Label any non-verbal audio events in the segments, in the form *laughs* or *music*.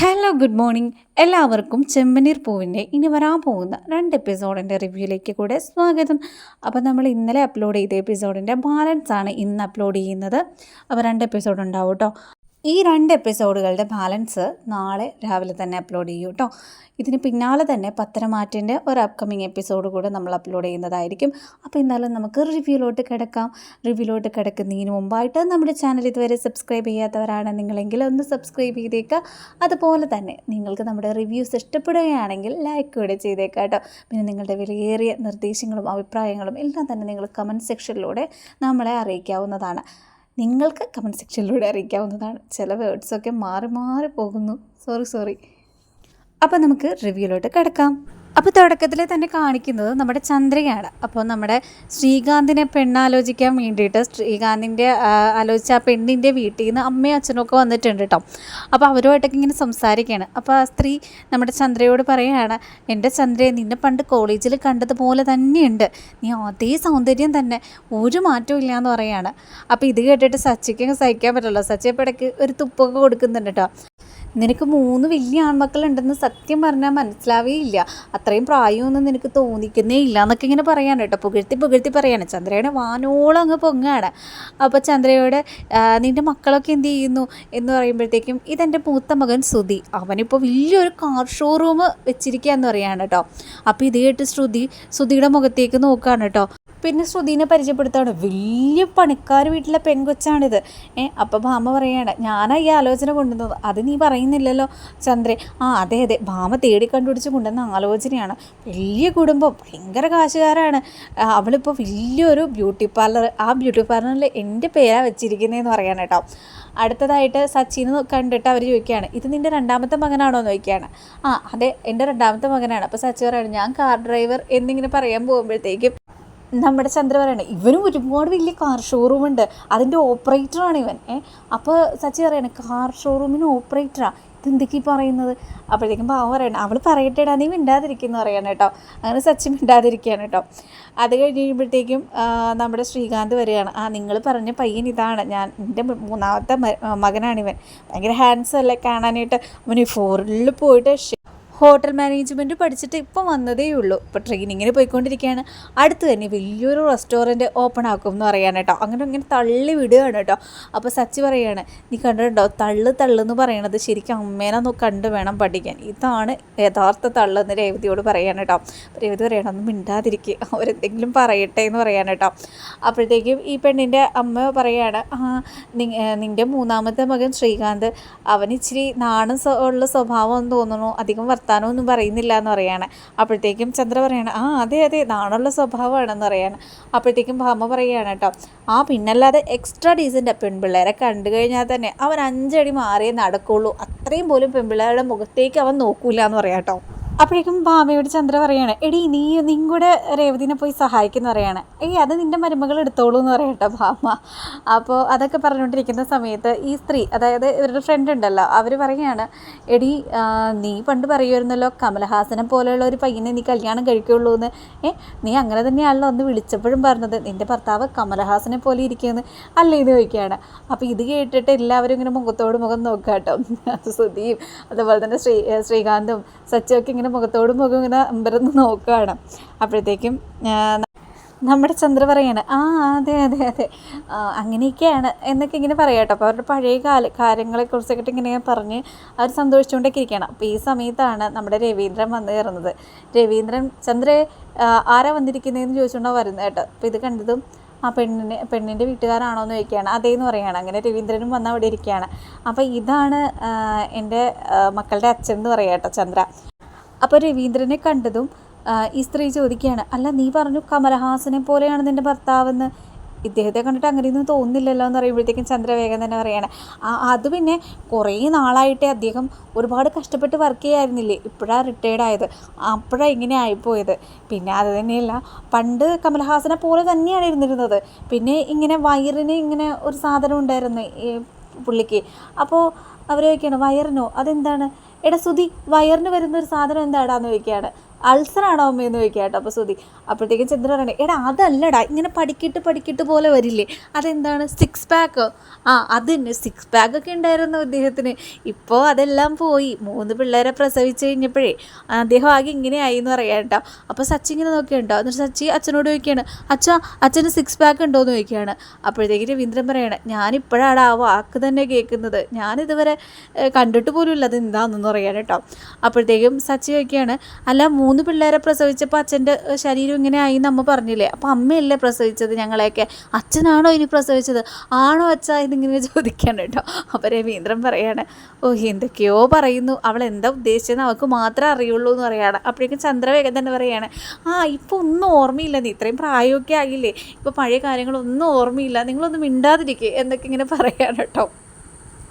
Hello good morning എല്ലാവർക്കും ചെമ്പനീർ പൂവിന്റെ ഇനി വരാൻ പോകുന്ന രണ്ട് എപ്പിസോഡിന്റെ റിവ്യൂയിലേക്ക് കൂടെ സ്വാഗതം. അപ്പോൾ നമ്മൾ ഇന്നലെ അപ്ലോഡ് ചെയ്ത എപ്പിസോഡിന്റെ ബാലൻസ് ആണ് ഇന്ന് അപ്ലോഡ് ചെയ്യുന്നത്. അപ്പോൾ രണ്ട് എപ്പിസോഡ് ഉണ്ടാവും കേട്ടോ. ഈ രണ്ട് എപ്പിസോഡുകളുടെ ബാലൻസ് നാളെ രാവിലെ തന്നെ അപ്ലോഡ് ചെയ്യൂ കേട്ടോ ഇതിന് പിന്നാലെ തന്നെ പത്തരമാറ്റിന്റെ ഒരു അപ്കമിങ് എപ്പിസോഡ് കൂടെ നമ്മൾ അപ്ലോഡ് ചെയ്യുന്നതായിരിക്കും. അപ്പോൾ എന്നാലും നമുക്ക് റിവ്യൂലോട്ട് കിടക്കാം. റിവ്യൂലോട്ട് കിടക്കുന്നതിന് മുമ്പായിട്ട് നമ്മുടെ ചാനൽ ഇതുവരെ സബ്സ്ക്രൈബ് ചെയ്യാത്തവരാണ് നിങ്ങളെങ്കിൽ ഒന്ന് സബ്സ്ക്രൈബ് ചെയ്തേക്കുക അതുപോലെ തന്നെ നിങ്ങൾക്ക് നമ്മുടെ റിവ്യൂസ് ഇഷ്ടപ്പെടുകയാണെങ്കിൽ ലൈക്ക് കൂടെ ചെയ്തേക്കുക കേട്ടോ പിന്നെ നിങ്ങളുടെ വിലയേറിയ നിർദ്ദേശങ്ങളും അഭിപ്രായങ്ങളും എല്ലാം തന്നെ നിങ്ങൾ കമന്റ് സെക്ഷനിലൂടെ നമ്മളെ അറിയിക്കാവുന്നതാണ്. നിങ്ങൾക്ക് കമന്റ് സെക്ഷനിലൂടെ അറിയിക്കാവുന്നതാണ്. ചില വേർഡ്സൊക്കെ മാറി മാറി പോകുന്നു. സോറി സോറി അപ്പോൾ നമുക്ക് റിവ്യൂലോട്ട് കിടക്കാം. അപ്പോൾ തുടക്കത്തിൽ തന്നെ കാണിക്കുന്നത് നമ്മുടെ ചന്ദ്രയാണ്. അപ്പോൾ നമ്മുടെ ശ്രീകാന്തിനെ പെണ്ണാലോചിക്കാൻ വേണ്ടിയിട്ട് ശ്രീകാന്തിന്റെ ആലോചിച്ച് ആ പെണ്ണിന്റെ വീട്ടിൽ നിന്ന് അമ്മയും അച്ഛനും ഒക്കെ വന്നിട്ടുണ്ട് കേട്ടോ അപ്പോൾ അവരുമായിട്ടൊക്കെ ഇങ്ങനെ സംസാരിക്കുകയാണ് അപ്പോൾ ആ സ്ത്രീ നമ്മുടെ ചന്ദ്രയോട് പറയുകയാണ് എന്റെ ചന്ദ്രയെ നിന്നെ പണ്ട് കോളേജിൽ കണ്ടതുപോലെ തന്നെയുണ്ട്. നീ അതേ സൗന്ദര്യം തന്നെ ഒരു മാറ്റവും ഇല്ല എന്ന് പറയുകയാണ് അപ്പോൾ ഇത് കേട്ടിട്ട് സച്ചിക്ക് സഹിക്കാൻ പറ്റില്ല. സച്ചി ഇടയ്ക്ക് ഒരു തുപ്പൊക്കെ കൊടുക്കുന്നുണ്ട് കേട്ടോ നിനക്ക് മൂന്ന് വലിയ ആൺമക്കളുണ്ടെന്ന് സത്യം പറഞ്ഞാൽ മനസ്സിലാവേ ഇല്ല അത്രയും പ്രായമൊന്നും നിനക്ക് തോന്നിക്കുന്നേ ഇല്ല എന്നൊക്കെ ഇങ്ങനെ പറയാൻ കേട്ടോ. പുകഴ്ത്തി പുകഴ്ത്തി പറയാണ്. ചന്ദ്രയുടെ വാനോളം അങ്ങ് പൊങ്ങാണ്. അപ്പോൾ ചന്ദ്രയോട് "ആ, നിന്റെ മക്കളൊക്കെ എന്ത് ചെയ്യുന്നു? എന്ന് പറയുമ്പോഴത്തേക്കും ഇതെന്റെ മൂത്ത മകൻ ശ്രുതി. അവനിപ്പോൾ വലിയൊരു കാർ ഷോറൂം വെച്ചിരിക്കുക എന്ന് പറയാണ് കേട്ടോ. അപ്പോൾ ഇത് കേട്ട് ശ്രുതി ശ്രുതിയുടെ മുഖത്തേക്ക് നോക്കുകയാണ് കേട്ടോ. പിന്നെ ശ്രുതിനെ പരിചയപ്പെടുത്താണ്. വലിയ പണിക്കാർ വീട്ടിലെ പെൺകൊച്ചാണിത്. ഏ അപ്പോൾ ഭാമ പറയാണ് ഞാനാ ഈ ആലോചന കൊണ്ടുവന്നത്. അത് നീ പറയുന്നില്ലല്ലോ ചന്ദ്രെ. ആ അതെ അതെ. ഭാമ തേടി കണ്ടുപിടിച്ച് കൊണ്ടുവന്ന ആലോചനയാണ്. വലിയ കുടുംബം ഭയങ്കര കാശുകാരാണ്. അവളിപ്പോൾ വലിയൊരു ബ്യൂട്ടി പാർലർ ആ ബ്യൂട്ടി പാർലറിൽ എന്റെ പേരാണ് വെച്ചിരിക്കുന്നതെന്ന് പറയാൻ കേട്ടോ. അടുത്തതായിട്ട് സച്ചിന് കണ്ടിട്ട് അവർ ചോദിക്കുകയാണ് ഇത് നിന്റെ രണ്ടാമത്തെ മകനാണോ? എന്ന് ചോദിക്കുകയാണ്. ആ അതെ എന്റെ രണ്ടാമത്തെ മകനാണ്. അപ്പോൾ സച്ചി പറയാണ് ഞാൻ കാർ ഡ്രൈവർ എന്നിങ്ങനെ പറയാൻ പോകുമ്പോഴത്തേക്കും നമ്മുടെ ചന്ദ്ര പറയണേ ഇവനും ഒരുപാട് വലിയ കാർ ഷോറൂം ഉണ്ട്. അതിന്റെ ഓപ്പറേറ്ററാണ് ഇവൻ. ഏ അപ്പോൾ സച്ചി പറയണേ കാർ ഷോറൂമിന് ഓപ്പറേറ്ററാണ് ഇതെന്തൊക്കെ ഈ പറയുന്നത്? അപ്പോഴത്തേക്കും പാവം പറയണം അവൾ പറയട്ടെടാ നീ മിണ്ടാതിരിക്കുന്നു പറയണം കേട്ടോ. അങ്ങനെ സച്ചി മിണ്ടാതിരിക്കുകയാണ് കേട്ടോ. അത് കഴിഞ്ഞ് കഴിയുമ്പോഴത്തേക്കും നമ്മുടെ ശ്രീകാന്ത് വരികയാണ്. ആ നിങ്ങൾ പറഞ്ഞ പയ്യൻ ഇതാണ്. ഞാൻ എന്റെ മൂന്നാമത്തെ മകനാണ് മകനാണിവൻ ഭയങ്കര ഹാൻഡ്സ് അല്ലേ കാണാനായിട്ട്. അവന് ഫോറിൽ പോയിട്ട് ഹോട്ടൽ മാനേജ്മെന്റ് പഠിച്ചിട്ട് ഇപ്പം വന്നതേ ഉള്ളൂ. ഇപ്പോൾ ട്രെയിനിങ്ങിന് പോയിക്കൊണ്ടിരിക്കുകയാണ്. അടുത്ത് തന്നെ വലിയൊരു റെസ്റ്റോറന്റ് ഓപ്പൺ ആക്കും എന്ന് പറയാണ് കേട്ടോ. അങ്ങനെ അങ്ങനെ തള്ളി വിടുകയാണ് കേട്ടോ. അപ്പോൾ സച്ചി പറയാണ് നീ കണ്ടിട്ടുണ്ടോ? തള്ളു തള്ളെന്ന് പറയണത് ശരിക്കും അമ്മേനെ കണ്ട് വേണം പഠിക്കാൻ. ഇതാണ് യഥാർത്ഥ തള്ളെന്ന് രേവതിയോട് പറയാണ് കേട്ടോ. രേവതി പറയണം ഒന്നും മിണ്ടാതിരിക്കുക അവരെന്തെങ്കിലും പറയട്ടെ എന്ന് പറയാണ് കേട്ടോ. അപ്പോഴത്തേക്കും ഈ പെണ്ണിന്റെ അമ്മ പറയുകയാണ് ആ നി- നിന്റെ മൂന്നാമത്തെ മകൻ ശ്രീകാന്ത്. അവൻ ഇച്ചിരി നാണം ഉള്ള സ്വഭാവം തോന്നുന്നു. അധികം വർത്താനമൊന്നും പറയുന്നില്ല എന്ന് പറയാണ്. അപ്പോഴത്തേക്കും ചന്ദ്ര പറയാണ് ആ അതെ അതെ നാണുള്ള സ്വഭാവമാണെന്ന് പറയാണ്. അപ്പോഴത്തേക്കും ഭാമ പറയുകയാണ് കേട്ടോ ആ പിന്നല്ലാതെ എക്സ്ട്രാ ഡീസന്റ് പെൺപിള്ളേരെ കണ്ടു കഴിഞ്ഞാൽ തന്നെ അവൻ അഞ്ചടി മാറിയേ നടക്കുള്ളൂ. അത്രയും പോലും പെൺപിള്ളേരുടെ മുഖത്തേക്ക് അവൻ നോക്കൂല എന്ന് പറയാം കേട്ടോ. അപ്പോഴേക്കും ഭാമയോട് ചന്ദ്ര പറയാണ് എടി നീ നീ കൂടെ രേവതിനെ പോയി സഹായിക്കുന്ന പറയാണ്. ഏയ് അത് നിന്റെ മരുമകൾ എടുത്തോളൂ എന്ന് പറയട്ടെ ഭാമ. അപ്പോൾ അതൊക്കെ പറഞ്ഞുകൊണ്ടിരിക്കുന്ന സമയത്ത് ഈ സ്ത്രീ അതായത് ഇവരുടെ ഫ്രണ്ട് ഉണ്ടല്ലോ അവർ പറയുകയാണ് എടി നീ പണ്ട് പറയുമായിരുന്നല്ലോ കമലഹാസനെ പോലെയുള്ള ഒരു പയ്യനെ നീ കല്യാണം കഴിക്കുള്ളൂ എന്ന്. ഏ നീ അങ്ങനെ തന്നെയാണല്ലോ ഒന്ന് വിളിച്ചപ്പോഴും പറഞ്ഞത് നിന്റെ ഭർത്താവ് കമലഹാസനെ പോലെ ഇരിക്കുമെന്ന്. അല്ലേ? ഇത് ചോദിക്കുകയാണ്. അപ്പോൾ ഇത് കേട്ടിട്ട് എല്ലാവരും ഇങ്ങനെ മുഖത്തോട് മുഖം നോക്കാട്ടോ. കേട്ടോ സുധിയും അതുപോലെ തന്നെ ശ്രീ ശ്രീകാന്തും സച്ചുമൊക്കെ ഇങ്ങനെ മുഖത്തോട് മുഖം ഇങ്ങനെ അമ്പരന്ന് നോക്കുകയാണ് അപ്പോഴത്തേക്കും നമ്മുടെ ചന്ദ്ര പറയാണ് ആ അതെ അതെ അതെ. അങ്ങനെയൊക്കെയാണ് എന്നൊക്കെ ഇങ്ങനെ പറയാട്ടോ. അപ്പോൾ അവരുടെ പഴയ കാല കാര്യങ്ങളെക്കുറിച്ചൊക്കെ ഇങ്ങനെ പറഞ്ഞ് അവർ സന്തോഷിച്ചുകൊണ്ടൊക്കെ ഇരിക്കുകയാണ് അപ്പോൾ ഈ സമയത്താണ് നമ്മുടെ രവീന്ദ്രൻ വന്ന് കയറുന്നത്. രവീന്ദ്രൻ ചന്ദ്ര ആരാ വന്നിരിക്കുന്നതെന്ന് ചോദിച്ചുകൊണ്ടാണ് വരുന്നത് കേട്ടോ. അപ്പോൾ ഇത് കണ്ടതും ആ പെണ്ണിനെ പെണ്ണിന്റെ വീട്ടുകാരാണോ എന്ന് ചോദിക്കുകയാണ്. അതേന്ന് പറയുകയാണ് അങ്ങനെ രവീന്ദ്രനും വന്ന് അവിടെ ഇരിക്കുകയാണ്. അപ്പോൾ ഇതാണ് എന്റെ മക്കളുടെ അച്ഛൻ എന്ന് പറയാം കേട്ടോ ചന്ദ്ര. അപ്പോൾ രവീന്ദ്രനെ കണ്ടതും ഈ സ്ത്രീ ചോദിക്കുകയാണ് അല്ല നീ പറഞ്ഞു കമലഹാസനെ പോലെയാണ് നിന്റെ ഭർത്താവെന്ന്? ഇദ്ദേഹത്തെ കണ്ടിട്ട് അങ്ങനെയൊന്നും തോന്നുന്നില്ലല്ലോ എന്ന് പറയുമ്പോഴത്തേക്കും ചന്ദ്രവേഗം തന്നെ പറയാണ്. "ആ, അത് പിന്നെ കുറേ നാളായിട്ടേ അദ്ദേഹം ഒരുപാട് കഷ്ടപ്പെട്ട് വർക്ക് ചെയ്യായിരുന്നില്ലേ? ഇപ്പോഴാണ് റിട്ടയർഡ് ആയത്. അപ്പോഴാണ് ഇങ്ങനെ ആയിപ്പോയത്. പിന്നെ അത് തന്നെയല്ല പണ്ട് കമൽഹാസനെ പോലെ തന്നെയാണ് ഇരുന്നിരുന്നത്. പിന്നെ ഇങ്ങനെ വയറിന് ഇങ്ങനെ ഒരു സാധനം ഉണ്ടായിരുന്നു. പുള്ളിക്ക്. അപ്പോൾ അവർ ചോദിക്കുകയാണ് വയറിനോ? അതെന്താണ്? എടാ സുതി വയറിന് വരുന്ന ഒരു സാധനം എന്താടാന്ന് ചോദിക്കുകയാണ്. അൾസറാണോ അമ്മയെന്ന് ചോദിക്കുക കേട്ടോ. അപ്പോൾ സുതി അപ്പോഴത്തേക്കും ചന്ദ്ര പറയണേ എടാ അതല്ലടാ ഇങ്ങനെ പഠിക്കിട്ട് പഠിക്കിട്ട് പോലെ വരില്ലേ? അതെന്താണ്? സിക്സ് പാക്ക് ആ അത് തന്നെ സിക്സ് പാക്ക് ഒക്കെ ഉണ്ടായിരുന്നു അദ്ദേഹത്തിന്. ഇപ്പോൾ അതെല്ലാം പോയി. മൂന്ന് പിള്ളേരെ പ്രസവിച്ച് കഴിഞ്ഞപ്പോഴേ അദ്ദേഹം ആകെ ഇങ്ങനെയായി എന്ന് പറയാം കേട്ടോ. അപ്പോൾ സച്ചി ഇങ്ങനെ നോക്കിയുണ്ടോ? എന്നിട്ട് സച്ചി അച്ഛനോട് ചോദിക്കുകയാണ് അച്ഛാ അച്ഛന് സിക്സ് പാക്ക് ഉണ്ടോ? എന്ന് ചോദിക്കുകയാണ് അപ്പോഴത്തേക്ക് രവീന്ദ്രൻ പറയണം ഞാനിപ്പോഴാണ് ആ വാക്ക് തന്നെ കേൾക്കുന്നത്. ഞാനിതുവരെ കണ്ടിട്ട് പോലും ഇല്ല അത് എന്താണെന്ന് പറയാൻ കേട്ടോ. അപ്പോഴത്തേക്കും സച്ചി ചോദിക്കുകയാണ് അല്ല മൂന്ന് പിള്ളേരെ പ്രസവിച്ചപ്പോൾ അച്ഛന്റെ ശരീരം ഇങ്ങനെ ആയി എന്ന് അമ്മ പറഞ്ഞില്ലേ? അപ്പോൾ അമ്മയല്ലേ പ്രസവിച്ചത് ഞങ്ങളെയൊക്കെ. അച്ഛനാണോ ഇനി പ്രസവിച്ചത്? ആണോ അച്ഛ ഇതിങ്ങനെ *laughs* ചോദിക്കാൻ കേട്ടോ. അപ്പോൾ രവീന്ദ്രൻ പറയാണ് ഓ എന്തൊക്കെയോ പറയുന്നു. അവൾ എന്താ ഉദ്ദേശിച്ചത് അവൾക്ക് മാത്രമേ അറിയുള്ളൂ എന്ന് പറയാണ്. അപ്പോഴേക്കും ചന്ദ്രവേഗം തന്നെ പറയാണ് ആ ഇപ്പോൾ ഒന്നും ഓർമ്മയില്ല. നീ ഇത്രയും പ്രായമൊക്കെ ആയില്ലേ. ഇപ്പോൾ പഴയ കാര്യങ്ങളൊന്നും ഓർമ്മയില്ല. നിങ്ങളൊന്നും മിണ്ടാതിരിക്കേ എന്നൊക്കെ ഇങ്ങനെ പറയാണ് കേട്ടോ.